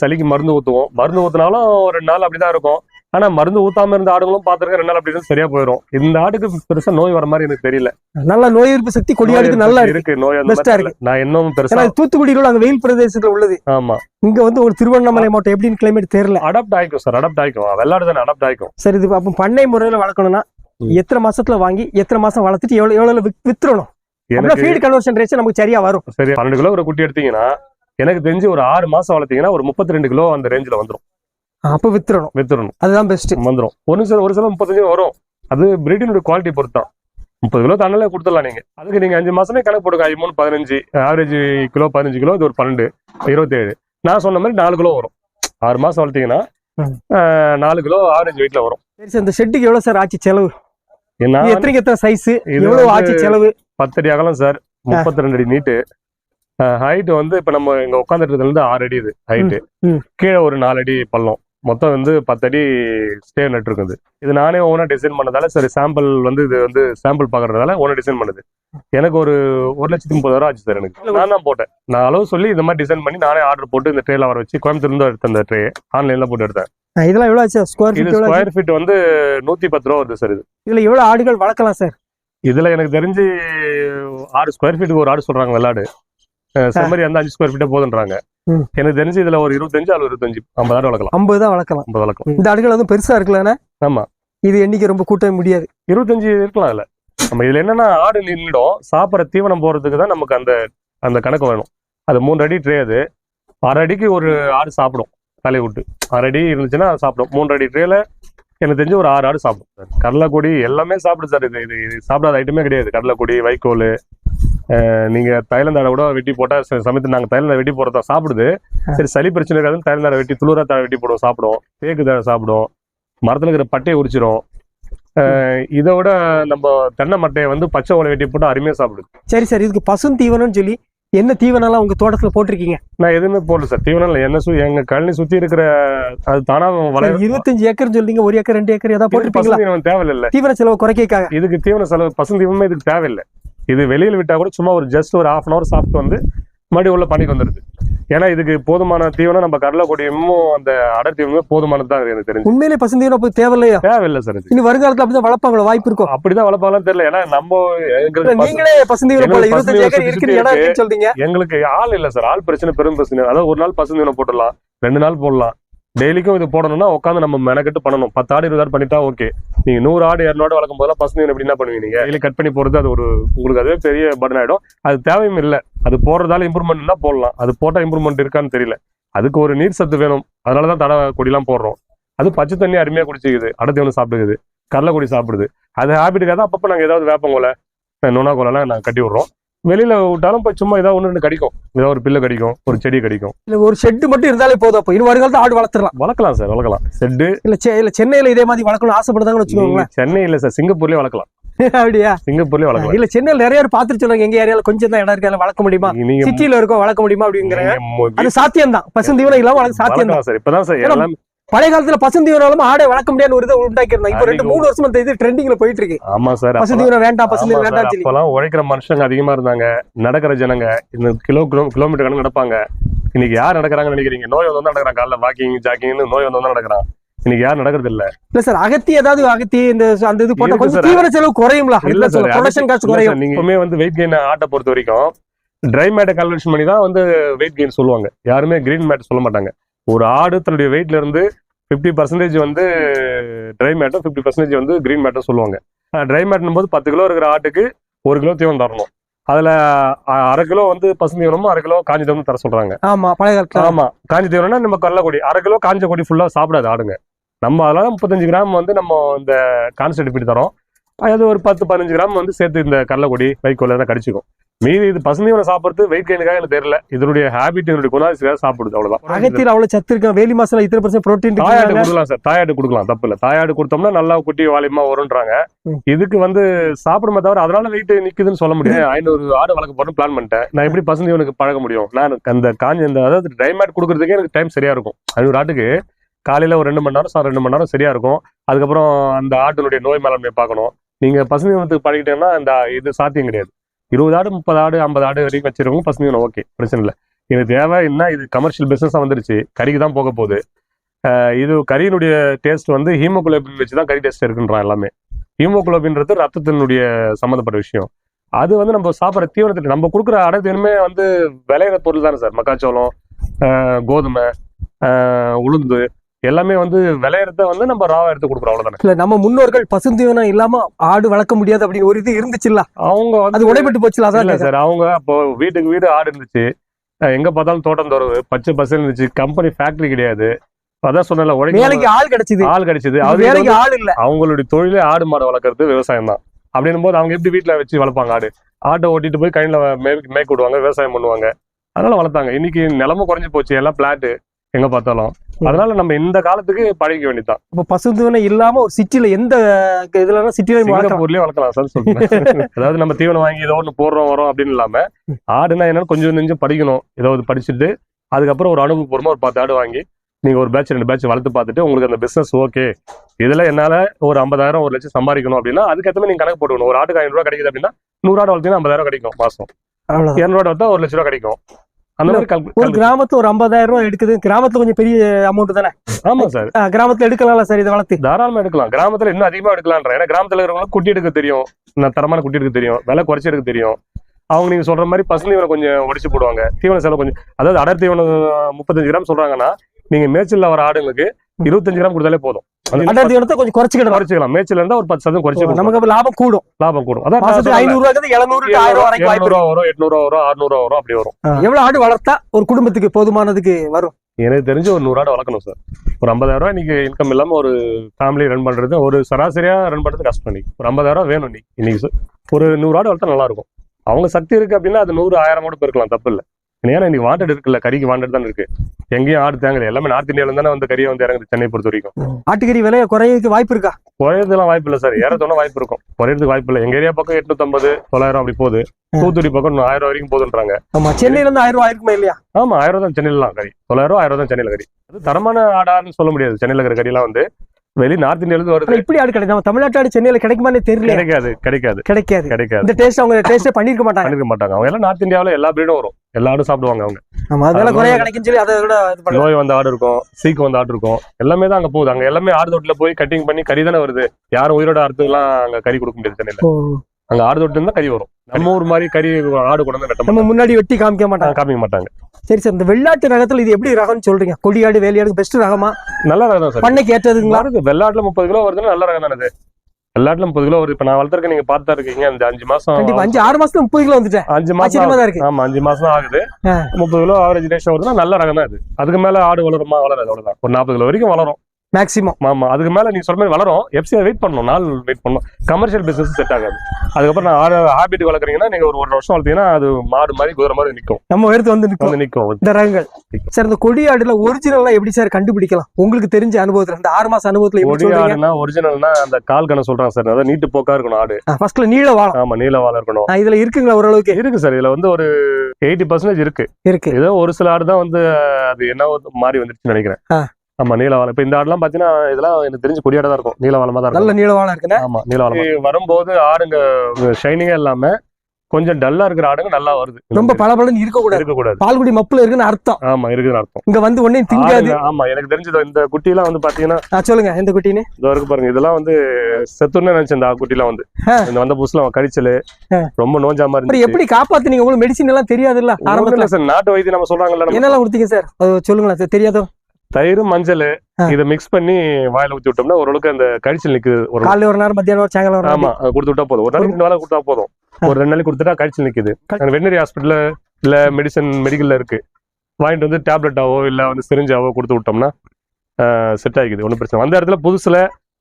Speaker 2: சளிக்கு மருந்து ஊத்துவோம். மருந்து ஊத்தினாலும் ஒரு நாள் அப்படிதான் இருக்கும். ஆனா மருந்து ஊத்தாம இருந்த ஆடுகளும் பாத்துருக்கேன் ரெண்டு நாள் அப்படி இருந்து சரியா போயிடும் இந்த ஆடுக்கு பெருசா நோய் வர மாதிரி எனக்கு தெரியல.
Speaker 1: நல்ல நோய் எதிர்ப்பு சக்தி கொடியாடுக்கு நல்லா இருக்கு.
Speaker 2: இருக்கு. நோய் அந்த மாதிரி தெரியல. நான் இன்னும்
Speaker 1: ஏன்னா
Speaker 2: பெருசா
Speaker 1: இது தூத்துக்குடியில அங்க வெயில் பிரதேசத்துல உள்ளது.
Speaker 2: ஆமா.
Speaker 1: இங்க வந்து ஒரு திருவண்ணாமலை மாவட்டம் எப்படின்னு கிளைமேட் தெரியல.
Speaker 2: அடாப்ட் ஆயிக்கும் சார் அடாப்ட் ஆயிக்கும். வெள்ளாடு தானே அடாப்ட் ஆயிக்கும்.
Speaker 1: சரி இது அப்ப பண்ணை முறையில வளர்க்கணும்னா. எத்தனை மாசத்துல வாங்கி எத்தனை மாசம் வளர்த்துட்டு எவ்வளவு எவ்வளவு வித்- வித்துறணும்? ஃபீட் கன்வர்ஷன் ரேஷன் நமக்கு சரியா வரும்.
Speaker 2: சரி பன்னெண்டு கிலோ ஒரு குட்டி எடுத்தீங்கன்னா எனக்கு தெரிஞ்சு ஒரு ஆறு மாசம் வளர்த்தீங்கன்னா ஒரு முப்பத்தி ரெண்டு கிலோ அந்த ரேஞ்சில் வந்துடும்
Speaker 1: அப்ப வித்துறணும்.
Speaker 2: வித்துடணும்
Speaker 1: அதுதான் பெஸ்ட்
Speaker 2: வந்துடும் ஒரு சில ஒரு சில முப்பத்தஞ்சு வரும். அது பிரீடினுடைய குவாலிட்டி பொறுத்து தான் முப்பது கிலோ தன்னாலே கொடுத்துடலாம் நீங்க. அதுக்கு நீங்க அஞ்சு மாசமே கணக்கு போடுங்க மூணு பதினஞ்சு ஆவரேஜ் கிலோ பதினஞ்சு கிலோ இது ஒரு பன்னெண்டு இருபத்தேழு. நான் சொன்ன மாதிரி நாலு கிலோ வரும். ஆறு மாசம் வளர்த்தீங்கன்னா நாலு கிலோ ஆவரேஜ் வெயிட்ல வரும்.
Speaker 1: சரி சார் இந்த ஷெட்டுக்கு எவ்வளவு சார் ஆச்சு செலவு? இது எத்தனைக்கு எத்தனை சைஸ் எவ்வளவு ஆச்சு செலவு?
Speaker 2: பத்தடி அகலம் சார். முப்பத்தி ரெண்டு அடி நீட்டு. ஹைட் வந்து இப்ப நம்ம இங்க உட்காந்துட்டு இருந்து ஆறு அடி இது ஹைட்டு. கீழே ஒரு நாலு அடி பள்ளம். மொத்தம் வந்து பத்தடி ஸ்டே நட்டு இருக்குது. இது நானே ஓனா டிசைன் பண்ணதால சரி சாம்பிள் வந்து இது வந்து சாம்பிள் பாக்குறதால ஓனா டிசைன் பண்ணுது. எனக்கு ஒரு ஒரு லட்சத்தி முப்பதாயிரம் ஆச்சு சார் எனக்கு. நான் தான் போட்டேன். நான் அளவு சொல்லி இந்த மாதிரி டிசைன் பண்ணி நானே ஆர்டர் போட்டு இந்த ட்ரேல வர வச்சு கோயம்புத்தூர்ல இருந்து எடுத்த இந்த ட்ரே ஆன்லைன்ல போட்டு எடுத்தேன்.
Speaker 1: இதெல்லாம் எவ்வளவு ஆச்சு? Square feet?
Speaker 2: ஸ்கொயர் ஃபீட் வந்து நூத்தி பத்து ரூபா வருது சார் இது.
Speaker 1: இதுல எவ்வளவு ஆடுகள் வளர்க்கலாம் சார்.
Speaker 2: இதுல எனக்கு தெரிஞ்சு ஆறு ஸ்கொயர் ஃபீட்டுக்கு ஒரு ஆடு சொல்றாங்க வெள்ளாடு. அஹ் செம்மறி அந்த அஞ்சு ஸ்கொயர் ஃபீட்டே போதுன்றாங்க. எனக்கு தெரிஞ்சு இதுல ஒரு இருபத்தஞ்சு அல்லது இருபத்தஞ்சு ஐம்பதாயிரம் வளர்க்கலாம்.
Speaker 1: ஐம்பது தான் வளர்க்கலாம்.
Speaker 2: ஐம்பது வளர்க்கலாம்.
Speaker 1: இந்த ஆடுகள் வந்து பெருசா இருக்குல்லண்ணே
Speaker 2: ஆமா.
Speaker 1: இது எண்ணிக்கை ரொம்ப கூட்ட முடியாது.
Speaker 2: இருபத்தஞ்சு இருக்கலாம் இல்ல நம்ம இதுல என்னன்னா ஆடு நின்றுடும் சாப்பிட்ற தீவனம் போறதுக்கு தான் நமக்கு அந்த அந்த கணக்கு வேணும். அது மூணு அடி ட்ரே அது. அரை அடிக்கு ஒரு ஆடு சாப்பிடும். தலை விட்டு. அரை அடி இருந்துச்சுன்னா அது சாப்பிடும். மூன்று அடி ட்ரேல எனக்கு தெரிஞ்சு ஒரு ஆறு ஆடு சாப்பிடும். சார் கடலைக்கொடி எல்லாமே சாப்பிடுது சார். இது இது இது சாப்பிடாத ஐட்டமே கிடையாது. கடலைக்கொடி வைக்கோல் நீங்க தைலந்தாடை கூட வெட்டி போட்டா சில சமயத்துல நாங்க தைலந்தாடை வெட்டி போறதா சாப்பிடுது. சரி சளி பிரச்சனை இருக்காதுன்னு தைலந்தாடை வெட்டி துளுரா தாழை வெட்டி போடுவோம் சாப்பிடும் தேக்கு தாழை சாப்பிடும் மரத்துல இருக்கிற பட்டையை உரிச்சிரும். இதை விட நம்ம தென்னை மட்டையை வந்து பச்சை ஓலை வெட்டி போட்டு அருமையா சாப்பிடுது.
Speaker 1: சரி சார் இதுக்கு பசும் தீவனம்னு சொல்லி என்ன தீவனம்லாம் உங்க தோட்டத்துல போட்டிருக்கீங்க?
Speaker 2: நான் எதுவுமே போடல சார். தீவனம் இல்லை என்ன சு எங்க கழனி சுத்தி இருக்கிற அது தானா வளர
Speaker 1: இருபத்தஞ்சு ஏக்கர் சொல்றீங்க ஒரு ஏக்கர் ரெண்டு ஏக்கர் ஏதாவது போட்டிருப்பீங்களா?
Speaker 2: தேவையில்லை.
Speaker 1: தீவன செலவு குறைக்காக
Speaker 2: இதுக்கு தீவன செலவு பசும் தீவனமே இதுக்கு தேவையில்லை. இது வெளியில விட்டா கூட சும்மா ஒரு ஜஸ்ட் ஒரு ஹாஃப் அன் அவர் சாப்பிட்டு வந்து மறுபடியும் உள்ள பண்ணிக்கு வந்துருது. ஏன்னா இதுக்கு போதுமான தீவனம் நம்ம கடலை கொடியும் அந்த அடர் தீவனமே போதுமானது தான் எனக்கு தெரிஞ்சு.
Speaker 1: உண்மையிலே பசும் தீவனம் போய் தேவையில்லையா?
Speaker 2: தேவையில்லை சார்
Speaker 1: இனி வருங்காலத்துல அப்படிதான் வளர்ப்பாங்களா? வாய்ப்பு இருக்கும்
Speaker 2: அப்படிதான் வளர்ப்பாலாம் தெரியல. ஏன்னா நம்ம
Speaker 1: நீங்களே போல இருபத்தஞ்சு
Speaker 2: பசுந்தீவனம்
Speaker 1: சொல்றீங்க.
Speaker 2: எங்களுக்கு ஆள் இல்ல சார். ஆள் பிரச்சனை பெரும் பிரச்சனை அதாவது ஒரு நாள் பசுந்தீவனம் போட்டுடலாம். ரெண்டு நாள் போடலாம். டெய்லிக்கும் இது போடணும்னா உட்காந்து நம்ம மெனக்கெட்டு பண்ணணும். பத்து ஆடு இருபது ஆடு பண்ணிட்டா ஓகே நீங்க நூறு ஆடு இரநூறு வளர்க்கும் போதெல்லாம் பசங்க எப்படி என்ன பண்ணுவீங்க நீங்க? டெய்லி கட் பண்ணி போறது அது ஒரு உங்களுக்கு அதுவே பெரிய பர்டன் ஆயிடும். அது தேவையும் இல்லை. அது போடுறதால இம்ப்ரூவ்மெண்ட்னா போடலாம். அது போட்டா இம்ப்ரூவ்மெண்ட் இருக்கான்னு தெரியல. அதுக்கு ஒரு நீர் சத்து வேணும். அதனாலதான் தடை கொடிலாம் போடுறோம். அது பச்சை தண்ணி அருமையா குடிச்சிக்குது. அடத்தீவனம் சாப்பிடுக்குது. கடலை கொடி சாப்பிடுது. அது ஹேபிட்டுக்காக தான் அப்பப்போ நாங்கள் ஏதாவது வேப்பங்கோலை நுணா கொலைலாம் நாங்கள் கட்டி விடுறோம். வெளியில விட்டாலும் போய் சும்மா ஏதாவது ஒன்று ரெண்டு கடிக்கும். ஏதாவது ஒரு பில்லு கடிக்கும் ஒரு செடி கடிக்கும்.
Speaker 1: இல்ல ஒரு ஷெட் மட்டும் இருந்தாலே போதும் அப்போ. இன்னும் வருங்காலத்துல ஆடு வளர்த்துறலாம்
Speaker 2: வளர்க்கலாம் சார் வளர்க்கலாம். செட்டு
Speaker 1: இல்ல இல்ல சென்னையில இதே மாதிரி வளர்க்கணும் ஆசைப்படுதாங்கன்னு வச்சுக்கோங்களேன்.
Speaker 2: சென்னை இல்ல சார் சிங்கப்பூர்லயே வளர்க்கலாம்.
Speaker 1: அப்படியா?
Speaker 2: சிங்கப்பூர்லயே வளர்க்கலாம்.
Speaker 1: இல்ல சென்னையில நிறைய பேர் பாத்துட்டு சொல்லுவாங்க எங்க ஏரியால கொஞ்சம் தான் இடம் இருக்கு வளர்க்க முடியுமா? சிட்டில இருக்கும் வளர்க்க முடியுமா அப்படிங்கிறாங்க அது சாத்தியம் தான் பசுந்தீவனம் இல்லாம வளர்க்க சாத்தியம் தான்
Speaker 2: சார் இப்பதான் சார் எல்லாம்
Speaker 1: பழைய காலத்துல பசுந்தீவனம் ஆடை வளர்க்க முடியாத ஒரு இதை உண்டாக்கி இருந்தாங்க இப்போ ரெண்டு. மூணு வருஷமா இந்த இது ட்ரெண்டிங்ல போயிட்டு இருக்கு
Speaker 2: ஆமா சார்
Speaker 1: பசுந்தீவனம் வேண்டாம் பசுந்தீவனம் வேண்டாம்
Speaker 2: அப்பெல்லாம் உழைக்கிற மனுஷங்க அதிகமா இருந்தாங்க. நடக்கிற ஜனங்க இந்த கிலோ கிலோ கிலோமீட்டர் கணக்கு நடப்பாங்க. இன்னைக்கு யார் நடக்கிறாங்கன்னு நினைக்கிறீங்க? நோய் வந்து நடக்கிறான். காலைல வாக்கிங் ஜாக்கிங்னு நோய் வந்து நடக்கிறான். இன்னைக்கு யாரும் நடக்கிறது இல்ல
Speaker 1: இல்ல சார் அகத்தி ஏதாவது அகத்தி இந்த அந்த இது போட்டா கொஞ்சம். தீவன செலவு குறையும்ல.
Speaker 2: இல்ல சார்
Speaker 1: ப்ரொடக்ஷன் காஸ்ட் குறையும்.
Speaker 2: நீங்க வந்து வெயிட் கெயின் ஆட்டை பொறுத்த வரைக்கும் ட்ரை மேட்டை கல்வென்ஷன் பண்ணி தான் வந்து வெயிட் கெயின் சொல்லுவாங்க. யாருமே கிரீன் மேட் சொல்ல மாட்டாங்க. ஒரு ஆடு தன்னுடைய வெயிட்ல இருந்து ஃபிஃப்டி பர்சன்டேஜ் வந்து ட்ரை மேட்டும் ஃபிஃப்டி பர்சன்டேஜ் வந்து கிரீன் மேட்டும் சொல்லுவாங்க. ட்ரை மேட்னும் போது பத்து கிலோ இருக்கிற ஆட்டுக்கு ஒரு கிலோ தீவனம் தரணும். அதுல அரை கிலோ வந்து பசு தீவனமும் அரை கிலோ காஞ்சி தீவனம் தர சொல்றாங்க.
Speaker 1: ஆமா பழைய
Speaker 2: ஆமா காஞ்சி தீவனம்னா நம்ம கடலக்கொடி அரை கிலோ காஞ்ச கொடி ஃபுல்லா சாப்பிடாது ஆடுங்க. நம்ம அதனால முப்பத்தஞ்சு கிராம் வந்து நம்ம இந்த கான்சென்ட் இப்படி தரோம். அது ஒரு பத்து பதினஞ்சு கிராம் வந்து சேர்த்து இந்த கடலக்கொடி வைக்கோல் எல்லாம் கடிச்சிக்கும். மீதி இது பசுந்தீவனம் சாப்பிடுறது வெயிட் கெயினுக்காக எனக்கு தெரியல. இதனுடைய ஹேபிட் இதனுடைய குணாதிசயம் சாப்பிடுது அவ்வளவுதான்.
Speaker 1: அகத்தியில அவ்வளவு சத்து இருக்கு வேலி மாசத்துல இத்தனை பர்சன்ட் புரோட்டீன்
Speaker 2: தாயாடு கொடுக்கலாம் சார் தாயாடு கொடுக்கலாம் தப்பு இல்ல. தாயாடு கொடுத்தோம்னா நல்லா குட்டி வாலியமா வரும்ன்றாங்க. இதுக்கு வந்து சாப்பிடுமே தவிர அதனால வெயிட் நிக்குதுன்னு சொல்ல முடியாது ஐநூறு ஆடு வளர்க்க போறேன் பிளான் பண்ணிட்டேன். நான் எப்படி பசுந்தீவனுக்கு பழக முடியும்? நான் அந்த காஞ்சி இந்த அதாவது டைமேட் கொடுக்கறதுக்கே எனக்கு டைம் சரியா இருக்கும். ஐநூறு ஆட்டுக்கு காலையில ஒரு ரெண்டு மணி நேரம் சார் ரெண்டு மணி நேரம் சரியா இருக்கும். அதுக்கப்புறம் அந்த ஆட்டினுடைய நோய் மேலாண்மை பார்க்கணும். நீங்க பசுந்தீவனத்துக்கு பழகிட்டீங்கன்னா இந்த இது சாத்தியம் கிடையாது. இருபது ஆடு முப்பது ஆடு ஐம்பது ஆடு வரைக்கும் வச்சிருக்கவங்க பசுந்தீவனம் ஓகே பிரச்சனை இல்லை. இது தேவை என்ன இது கமர்ஷியல் பிஸ்னஸாக வந்துருச்சு கறிக்கு தான் போக போகுது. இது கறியினுடைய டேஸ்ட் வந்து ஹீமோகுளோபின் வச்சு தான் கறி டேஸ்ட் இருக்குன்றான் எல்லாமே. ஹீமோகுளோபின்றது ரத்தத்தினுடைய சம்மந்தப்பட்ட விஷயம். அது வந்து நம்ம சாப்பிட்ற தீவனத்தில் நம்ம கொடுக்குற அனைத்துமே வந்து விளையிற பொருள் தானே சார். மக்காச்சோளம் கோதுமை உளுந்து எல்லாமே வந்து விளையிறத வந்து நம்ம ராவா எடுத்து கொடுக்குறோம் அவ்வளவுதானே.
Speaker 1: இல்ல நம்ம முன்னோர்கள் பசுந்தீவனம் இல்லாம ஆடு வளர்க்க முடியாது அப்படி ஒரு இது இருந்துச்சுல்ல?
Speaker 2: அவங்க
Speaker 1: அது உடைபட்டு போச்சுல
Speaker 2: இல்ல
Speaker 1: அதான்
Speaker 2: சார் அவங்க அப்போ வீட்டுக்கு வீடு ஆடு இருந்துச்சு. எங்க பார்த்தாலும் தோட்டம் தோறவு பச்சை பசங்க இருந்துச்சு. கம்பெனி ஃபேக்டரி கிடையாது. அதான் சொன்னல
Speaker 1: வேலைக்கு ஆள் கிடைச்சது.
Speaker 2: ஆள் கிடைச்சது. அது
Speaker 1: வேலைக்கு ஆள் இல்ல.
Speaker 2: அவங்களுடைய தொழிலே ஆடு மாடு வளர்க்கறது விவசாயம் தான். அப்படின்னும் போது அவங்க எப்படி வீட்டுல வச்சு வளர்ப்பாங்க ஆடு? ஆட்டை ஓட்டிட்டு போய் கையில மேய்க்க மேய்க்க விடுவாங்க விவசாயம் பண்ணுவாங்க. அதனால வளர்த்தாங்க. இன்னைக்கு நிலமும் குறைஞ்சு போச்சு. எல்லாம் பிளாட்டு எங்க பார்த்தாலும். அதனால நம்ம இந்த காலத்துக்கு பழகிக்க வேண்டியதுதான்.
Speaker 1: இப்ப பசுந்தீவனம் இல்லாம ஒரு சிட்டில எந்த இதுல சிட்டில
Speaker 2: சிங்கப்பூர்லயே வளர்க்கலாம். சார் சொல்றேன். அதாவது நம்ம தீவனம் வாங்கி ஏதோ ஒண்ணு போடுறோம் வரோம் அப்படின்னு இல்லாம ஆடுனா என்னன்னு கொஞ்சம் நெஞ்சம் படிக்கணும். ஏதோ ஒரு படிச்சுட்டு அதுக்கப்புறம் ஒரு அனுபவபூர்வமா ஒரு பத்து ஆடு வாங்கி நீங்க ஒரு பேட்ச் ரெண்டு பேட்ச் வளர்த்து பார்த்துட்டு உங்களுக்கு அந்த பிசினஸ் ஓகே இதுல என்னால ஒரு ஐம்பதாயிரம் ஒரு லட்சம் சம்பாதிக்கணும் அப்படின்னா அதுக்கேற்ற மாதிரி நீங்க கணக்கு போட்டுக்கணும். ஒரு ஆட்டுக்கு ஐநூறு ரூபாய் கிடைக்குது அப்படின்னா நூறு ஆடு வளர்த்தீங்கன்னா ஐம்பதாயிரம் கிடைக்கும் மாசம்.
Speaker 1: அவ்வளவுதான்.
Speaker 2: இரநூறு வளர்த்தா ஒரு லட்ச ரூபா கிடைக்கும். அந்த மாதிரி
Speaker 1: ஒரு கிராமத்துல ஒரு ஐம்பதாயிரம் ரூபாய் எடுக்குது கிராமத்துல கொஞ்சம் பெரிய அமௌண்ட் தானே?
Speaker 2: ஆமா சார்.
Speaker 1: கிராமத்துல எடுக்கலாம்ல சார் இதை வளர்த்து?
Speaker 2: தாராளமா எடுக்கலாம். கிராமத்துல இன்னும் அதிகமா எடுக்கலான்ற ஏன்னா கிராமத்துல இருக்கிறவங்க குட்டி எடுக்க தெரியும். நான் தரமான குட்டி எடுக்க தெரியும். விலை குறைச்சி எடுக்க தெரியும். அவங்க நீங்க சொல்ற மாதிரி பசுந்தீவனம் கொஞ்சம் உடைச்சு போடுவாங்க. தீவன செலவு கொஞ்சம் அதாவது அடர் தீவனம் முப்பத்தஞ்சு கிராம் சொல்றாங்கன்னா நீங்க மேய்ச்சல்ல வர ஆடுங்களுக்கு இருபத்தஞ்சு கிராம் கொடுத்தாலே போதும். அது
Speaker 1: அடர் தீவனத்தை கொஞ்சம் குறைச்சிக்கிடலாம்
Speaker 2: குறைச்சிக்கலாம். மேய்ச்சல் இருந்தா ஒரு பத்து சதவீதம் குறைச்சி கொடுக்கலாம்.
Speaker 1: நமக்கு லாபம் கூடும்.
Speaker 2: லாபம் கூடும். அதான்
Speaker 1: மாசத்துக்கு ஐநூறு ரூபாய் எழுநூறு ஆயிரம் வரைக்கும்
Speaker 2: 700 ரூபா வரும் எட்நூறு ரூபா வரும் அறுநூறு ரூபா வரும் அப்படி வரும்.
Speaker 1: எவ்வளவு ஆடு வளர்த்தா ஒரு குடும்பத்துக்கு போதுமானதுக்கு வரும்?
Speaker 2: எனக்கு தெரிஞ்சு ஒரு நூறு ஆடு வளர்க்கணும் சார். ஒரு ஐம்பதாயிரம் ரூபாய் இன்னைக்கு இன்கம் இல்லாம ஒரு ஃபேமிலி ரன் பண்றது ஒரு சராசரியா ரன் பண்றது கஷ்டம் இன்னைக்கு. ஒரு ஐம்பதாயிரம் ரூபாய் வேணும் இன்னைக்கு. சு- ஒரு நூறு ஆடு வளர்த்தா நல்லா இருக்கும். அவங்க சக்தி இருக்கு அப்படின்னா அது நூறு ஆயிரம் கூட பெருக்கலாம் தப்பு இல்லை. ஏன்னா இன்னைக்கு வாண்டட் இருக்குல்ல கறிக்கு வாண்டட் தான் இருக்கு. எங்கேயும் ஆடு தேங்கல எல்லாமே நார்த் இந்தியால தானே வந்து கறியை வந்து இறங்குது சென்னை பொறுத்த வரைக்கும்.
Speaker 1: ஆட்டுக்கறி விலைய குறையதுக்கு வாய்ப்பு இருக்கா?
Speaker 2: குறையறதுலாம் வாய்ப்பு இல்லை சார். ஏறத்தோட வாய்ப்பு இருக்கும். குறையறதுக்கு வாய்ப்பு இல்லை. எங்க ஏரியா பக்கம் எட்நூத்தம்பது தொள்ளாயிரம் அப்படி போகுது. தூத்துக்குடி பக்கம் ஆயிரம் ரூபாய் வரைக்கும் போகுதுன்றாங்க.
Speaker 1: ஆமா சென்னையில இருந்து ஆயிரம் ரூபாய் இருக்குமா இல்லையா?
Speaker 2: ஆமா ஆயிரம் தான் சென்னையிலாம் கறி. தொள்ளாயிரம் ஆயிரம் தான் சென்னையில கறி. அது தரமான ஆடான்னு சொல்ல முடியாது. சென்னையில இருக்கிற கறிலாம் வந்து வெளி நார்த்
Speaker 1: ஆனா
Speaker 2: வருது.
Speaker 1: இப்படி ஆடு கிடைக்கும் நம்ம தமிழ்நாட்டு சென்னையில கிடைக்குமானே தெரியல
Speaker 2: கிடைக்காது கிடைக்காது.
Speaker 1: கிடைக்காது.
Speaker 2: கிடைக்காது.
Speaker 1: இந்த டேஸ்ட் அவங்க டேஸ்டே பண்ணிருக்க மாட்டாங்க.
Speaker 2: பண்ணிருக்க மாட்டாங்க. அவங்க எல்லாம் நார்த் இந்தியாவுல எல்லா பிரீடும் வரும். எல்லா ஆடும் சாப்பிடுவாங்க அவங்க.
Speaker 1: ஆமா அதெல்லாம் குறையா கிடைக்குன்னு சொல்லி அதை விட
Speaker 2: நோய் வந்த ஆடு இருக்கும் சீக்கு வந்த ஆடு இருக்கும். எல்லாமே தான் அங்க போகுது. அங்க எல்லாமே ஆடு தொட்டில போய் கட்டிங் பண்ணி கறி தானே வருது. யாரும் உயிரோட அறுத்துலாம் அங்க கறி கொடுக்க முடியாது சென்னையில. அங்க ஆடு தொட்டு இருந்தா கறி வரும். நம்ம ஊர் மாதிரி கறி ஆடு கொண்டு வந்து
Speaker 1: நம்ம முன்னாடி வெட்டி காமிக்க
Speaker 2: மாட்டாங்க. காமிக்க மாட்டாங்க.
Speaker 1: சரி சார். இந்த வெள்ளாட்டு ரகத்துல இது எப்படி ரகம்னு சொல்றீங்க? கொடியாடு வேலையாடு பெஸ்ட் ரகமா?
Speaker 2: நல்ல ரகம் தான் சார்.
Speaker 1: பண்ணைக்கு ஏற்றதுங்களா?
Speaker 2: வருது. வெள்ளாட்டுல முப்பது கிலோ வருதுன்னா நல்ல ரகம் தானே வெள்ளாட்டுல முப்பது கிலோ வருது. இப்ப நான் வளர்த்துருக்கேன் நீங்க பார்த்தா இருக்கீங்க. அந்த அஞ்சு மாசம்
Speaker 1: அஞ்சு ஆறு மாசத்துல முப்பது கிலோ வந்துட்டேன்.
Speaker 2: அஞ்சு மாசம்
Speaker 1: தான் இருக்கு.
Speaker 2: ஆமா அஞ்சு மாசம் தான் ஆகுது. முப்பது கிலோ ஆவரேஜ் ரேஷன் வருதுன்னா நல்ல ரகம் தான் இது. அதுக்கு மேல ஆடு வளருமா? வளராது. அவ்வளவுதான். ஒரு நாற்பது கிலோ வரைக்கும் வளரும்.
Speaker 1: மேக்சிமம்
Speaker 2: ஆமா அதுக்கு மேல நீங்க சொல்ற மாதிரி வளரும். எஃப்சிஆர் வெயிட் பண்ணணும். நாள் வெயிட் பண்ணணும். கமர்ஷியல் பிசினஸ் செட் ஆகாது. அதுக்கப்புறம் நான் ஹாபிட் வளர்க்குறீங்கன்னா நீங்க ஒரு ஒரு வருஷம் வளர்த்தீங்கன்னா அது மாடு மாதிரி குதிரை மாதிரி நிக்கும்.
Speaker 1: நம்ம எடுத்து வந்து நிற்கும்
Speaker 2: வந்து நிக்கும்.
Speaker 1: இந்த ரகங்கள். சார் இந்த கொடியாடுல ஒரிஜினல்லாம் எப்படி சார் கண்டுபிடிக்கலாம்? உங்களுக்கு தெரிஞ்ச அனுபவத்துல இந்த ஆறு மாச அனுபவத்துல
Speaker 2: ஆடுனா ஒரிஜினல்னா அந்த கால் கணம் சொல்றாங்க சார். அதாவது நீட்டு போக்கா இருக்கணும் ஆடு.
Speaker 1: ஃபர்ஸ்ட்ல நீள வாழம்
Speaker 2: ஆமா நீல வாழ இருக்கணும்.
Speaker 1: இதுல இருக்குங்களா ஓரளவுக்கு?
Speaker 2: இருக்கு சார். இதுல வந்து ஒரு எயிட்டி பர்சன்டேஜ் இருக்கு.
Speaker 1: இருக்கு.
Speaker 2: ஏதோ ஒரு சில ஆடு தான் வந்து அது என்ன மாறி வந்துருச்சுன்னு நினைக்கிறேன். ஆமா நீலவாழம் இப்ப இந்த ஆடுலாம் பாத்தீங்கன்னா இதெல்லாம் எனக்கு தெரிஞ்சு கொடியாட தான் இருக்கும். நீலவாழமா தான்
Speaker 1: நல்ல
Speaker 2: இருக்கும்.
Speaker 1: நீள வாழம் இருக்குண்ணே?
Speaker 2: ஆமா நீலவாழம். வரும்போது ஆடுங்க ஷைனிங்கா இல்லாம கொஞ்சம் டல்லா இருக்கிற ஆடுங்க நல்லா வருது.
Speaker 1: ரொம்ப பளபளன்னு இருக்க கூடாது
Speaker 2: இருக்க கூடாது
Speaker 1: பால்குடி மப்புல இருக்குன்னு அர்த்தம்.
Speaker 2: ஆமா இருக்குதுன்னு அர்த்தம்.
Speaker 1: இங்க வந்து ஒன்னே திங்காது.
Speaker 2: ஆமா எனக்கு தெரிஞ்சது இந்த குட்டி எல்லாம் வந்து பாத்தீங்கன்னா
Speaker 1: சொல்லுங்க எந்த குட்டின்னு?
Speaker 2: இதோ இருக்கு பாருங்க இதெல்லாம் வந்து செத்துன்னு நினைச்சேன் இந்த குட்டி எல்லாம் வந்து. இந்த வந்த புதுசுல அவன் கடிச்சலு. ரொம்ப நோஞ்சாம
Speaker 1: அப்புறம்
Speaker 2: இருந்துச்சு.
Speaker 1: எப்படி காப்பாத்துனீங்க? உங்களுக்கு மெடிசின் எல்லாம் தெரியாதுல்ல
Speaker 2: ஒண்ணும்
Speaker 1: ஆரம்பத்துல.
Speaker 2: இல்ல சார் நாட்டு வைத்தியம் நம்ம சொல்றாங்கல்ல நம்ம
Speaker 1: என்னெல்லாம் கொடுத்தீங்க சார்? சொல்லுங்களேன் சார் தெரியாதோ?
Speaker 2: தயிர் மஞ்சள். இதை மிக்ஸ் பண்ணி வாயில ஊத்தி விட்டோம்னா ஓரளவுக்கு அந்த கடிச்சல் நிக்குது ஒரு
Speaker 1: காலையில ஒரு நேரம் மத்தியானம் ஒரு சாயங்காலம்
Speaker 2: ஆமா கொடுத்து விட்டா போதும். ஒரு நாளைக்கு ரெண்டு வேலை கொடுத்தா போதும். ஒரு ரெண்டு நாளைக்கு கொடுத்துட்டா கழிச்சு நிக்குது. வெட்டினரி ஹாஸ்பிட்டல்ல இல்ல மெடிசன் மெடிக்கல்ல இருக்கு. வாங்கிட்டு வந்து டேப்லெட்டாவோ இல்ல வந்து சிரிஞ்சாவோ கொடுத்து விட்டோம்னா செட் ஆகிக்குது. ஒன்றும் பிரச்சனை அந்த இடத்துல புதுசுல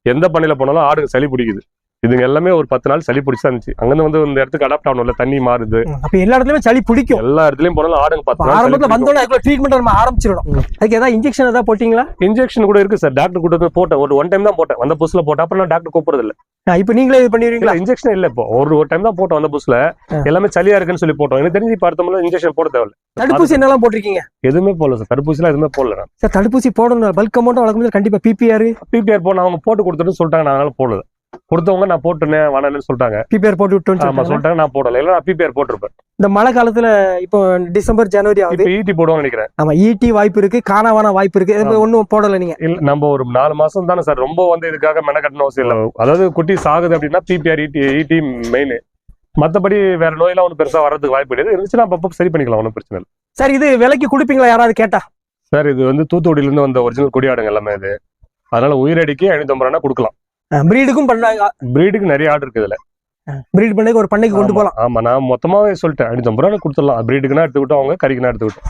Speaker 2: எந்த பண்ணையில போனாலும் ஆடுங்க சளி பிடிக்குது. இதுங்க எல்லாமே ஒரு பத்து நாள் சளி பிடிச்சா இருந்துச்சு. அங்கிருந்து வந்து இந்த இடத்துக்கு அடாப்ட் ஆகணும்ல தண்ணி மாறுது.
Speaker 1: அப்ப எல்லா இடத்துலயுமே சளி பிடிக்கும்.
Speaker 2: எல்லா இடத்துலயும் போனாலும் ஆடுங்க நாள்
Speaker 1: ஆரம்பத்துல அதுக்குள்ள ட்ரீட்மெண்ட் நம்ம ஆரம்பிச்சிடணும். அதுக்கு ஏதாவது இன்ஜெக்ஷன் ஏதாவது போட்டீங்களா?
Speaker 2: இன்ஜெக்ஷன் கூட இருக்கு சார் டாக்டர் வந்து போட்டேன். ஒரு ஒன் டைம் தான் போட்டேன். வந்த புதுசுல போட்டேன். அப்புறம் நான் டாக்டர் கூப்பிடுறது இல்ல
Speaker 1: இப்ப நீங்களே இது பண்ணிடுவீங்களா?
Speaker 2: இன்ஜெக்ஷன் இல்ல இப்போ. ஒரு ஒரு டைம் தான் போட்டோம் வந்த புதுசுல
Speaker 1: ஆ.
Speaker 2: எல்லாமே சளியா இருக்குன்னு சொல்லி போட்டோம். எனக்கு தெரிஞ்சு முறை இன்ஜெக்ஷன் போட தேவையில்ல.
Speaker 1: தடுப்பூசி என்னெல்லாம் போட்டிருக்கீங்க?
Speaker 2: எதுவுமே போடல சார் தடுப்பூசிலாம் எதுவுமே போடல
Speaker 1: சார் தடுப்பூசி போடணும். பல்க் அமௌண்ட் வளர்க்கும் கண்டிப்பா பிபிஆர்
Speaker 2: பிபிஆர் போன அவங்க போட்டு கொடுத்துட்டு சொல்லிட்டாங்க. நான் அதனால போடல. கொடுத்தவங்க நான் போட்டுனேன் வேணாம்னு சொல்லிட்டாங்க.
Speaker 1: பிபிஆர் போட்டு
Speaker 2: ஆமா
Speaker 1: விட்டோம்
Speaker 2: சொல்லிட்டாங்க நான் போடல. இல்ல நான் பிபிஆர் போட்டிருப்பேன்.
Speaker 1: இந்த மழை காலத்துல இப்போ டிசம்பர் ஜனவரி ஆகுது.
Speaker 2: இப்ப ஈட்டி போடுவாங்க நினைக்கிறேன்.
Speaker 1: ஆமா ஈட்டி வாய்ப்பு இருக்கு காணாவான வாய்ப்பு இருக்கு. இது ஒண்ணும் போடல நீங்க.
Speaker 2: இல்ல நம்ம ஒரு நாலு மாசம் தானே சார் ரொம்ப வந்து இதுக்காக மெனக்கட்டணும் அவசியம் இல்லை. அதாவது குட்டி சாகுது அப்படின்னா பிபிஆர் ஈட்டி ஈட்டி மெயின் மத்தபடி வேற நோயெல்லாம் ஒன்றும் பெருசா வர்றதுக்கு வாய்ப்பு கிடையாது. இருந்துச்சுன்னா அப்பப்போ சரி பண்ணிக்கலாம் ஒன்றும் பிரச்சனை இல்லை.
Speaker 1: சார் இது விலைக்கு கொடுப்பீங்களா? யாராவது கேட்டா?
Speaker 2: சார் இது வந்து தூத்துக்குடியில இருந்து வந்த ஒரிஜினல் கொடியாடுங்க எல்லாமே இது. அதனால உயிரடிக்கு ஐநூத்தி ரூபா கொடுக்கலாம்.
Speaker 1: பிரீடுக்கும் பண்ணாங்க.
Speaker 2: பிரீடுக்கு நிறைய ஆடு இருக்குது இதுல.
Speaker 1: பிரீட் பண்ணி ஒரு பண்ணைக்கு கொண்டு போலாம்.
Speaker 2: ஆமா நான் மொத்தமாவே சொல்லிட்டேன். ஐநூத்தி ரூபா கொடுத்துடலாம். பிரீடுக்குனா எடுத்துக்கிட்டோம் அவங்க கறிக்குனா எடுத்துக்கிட்டோம்.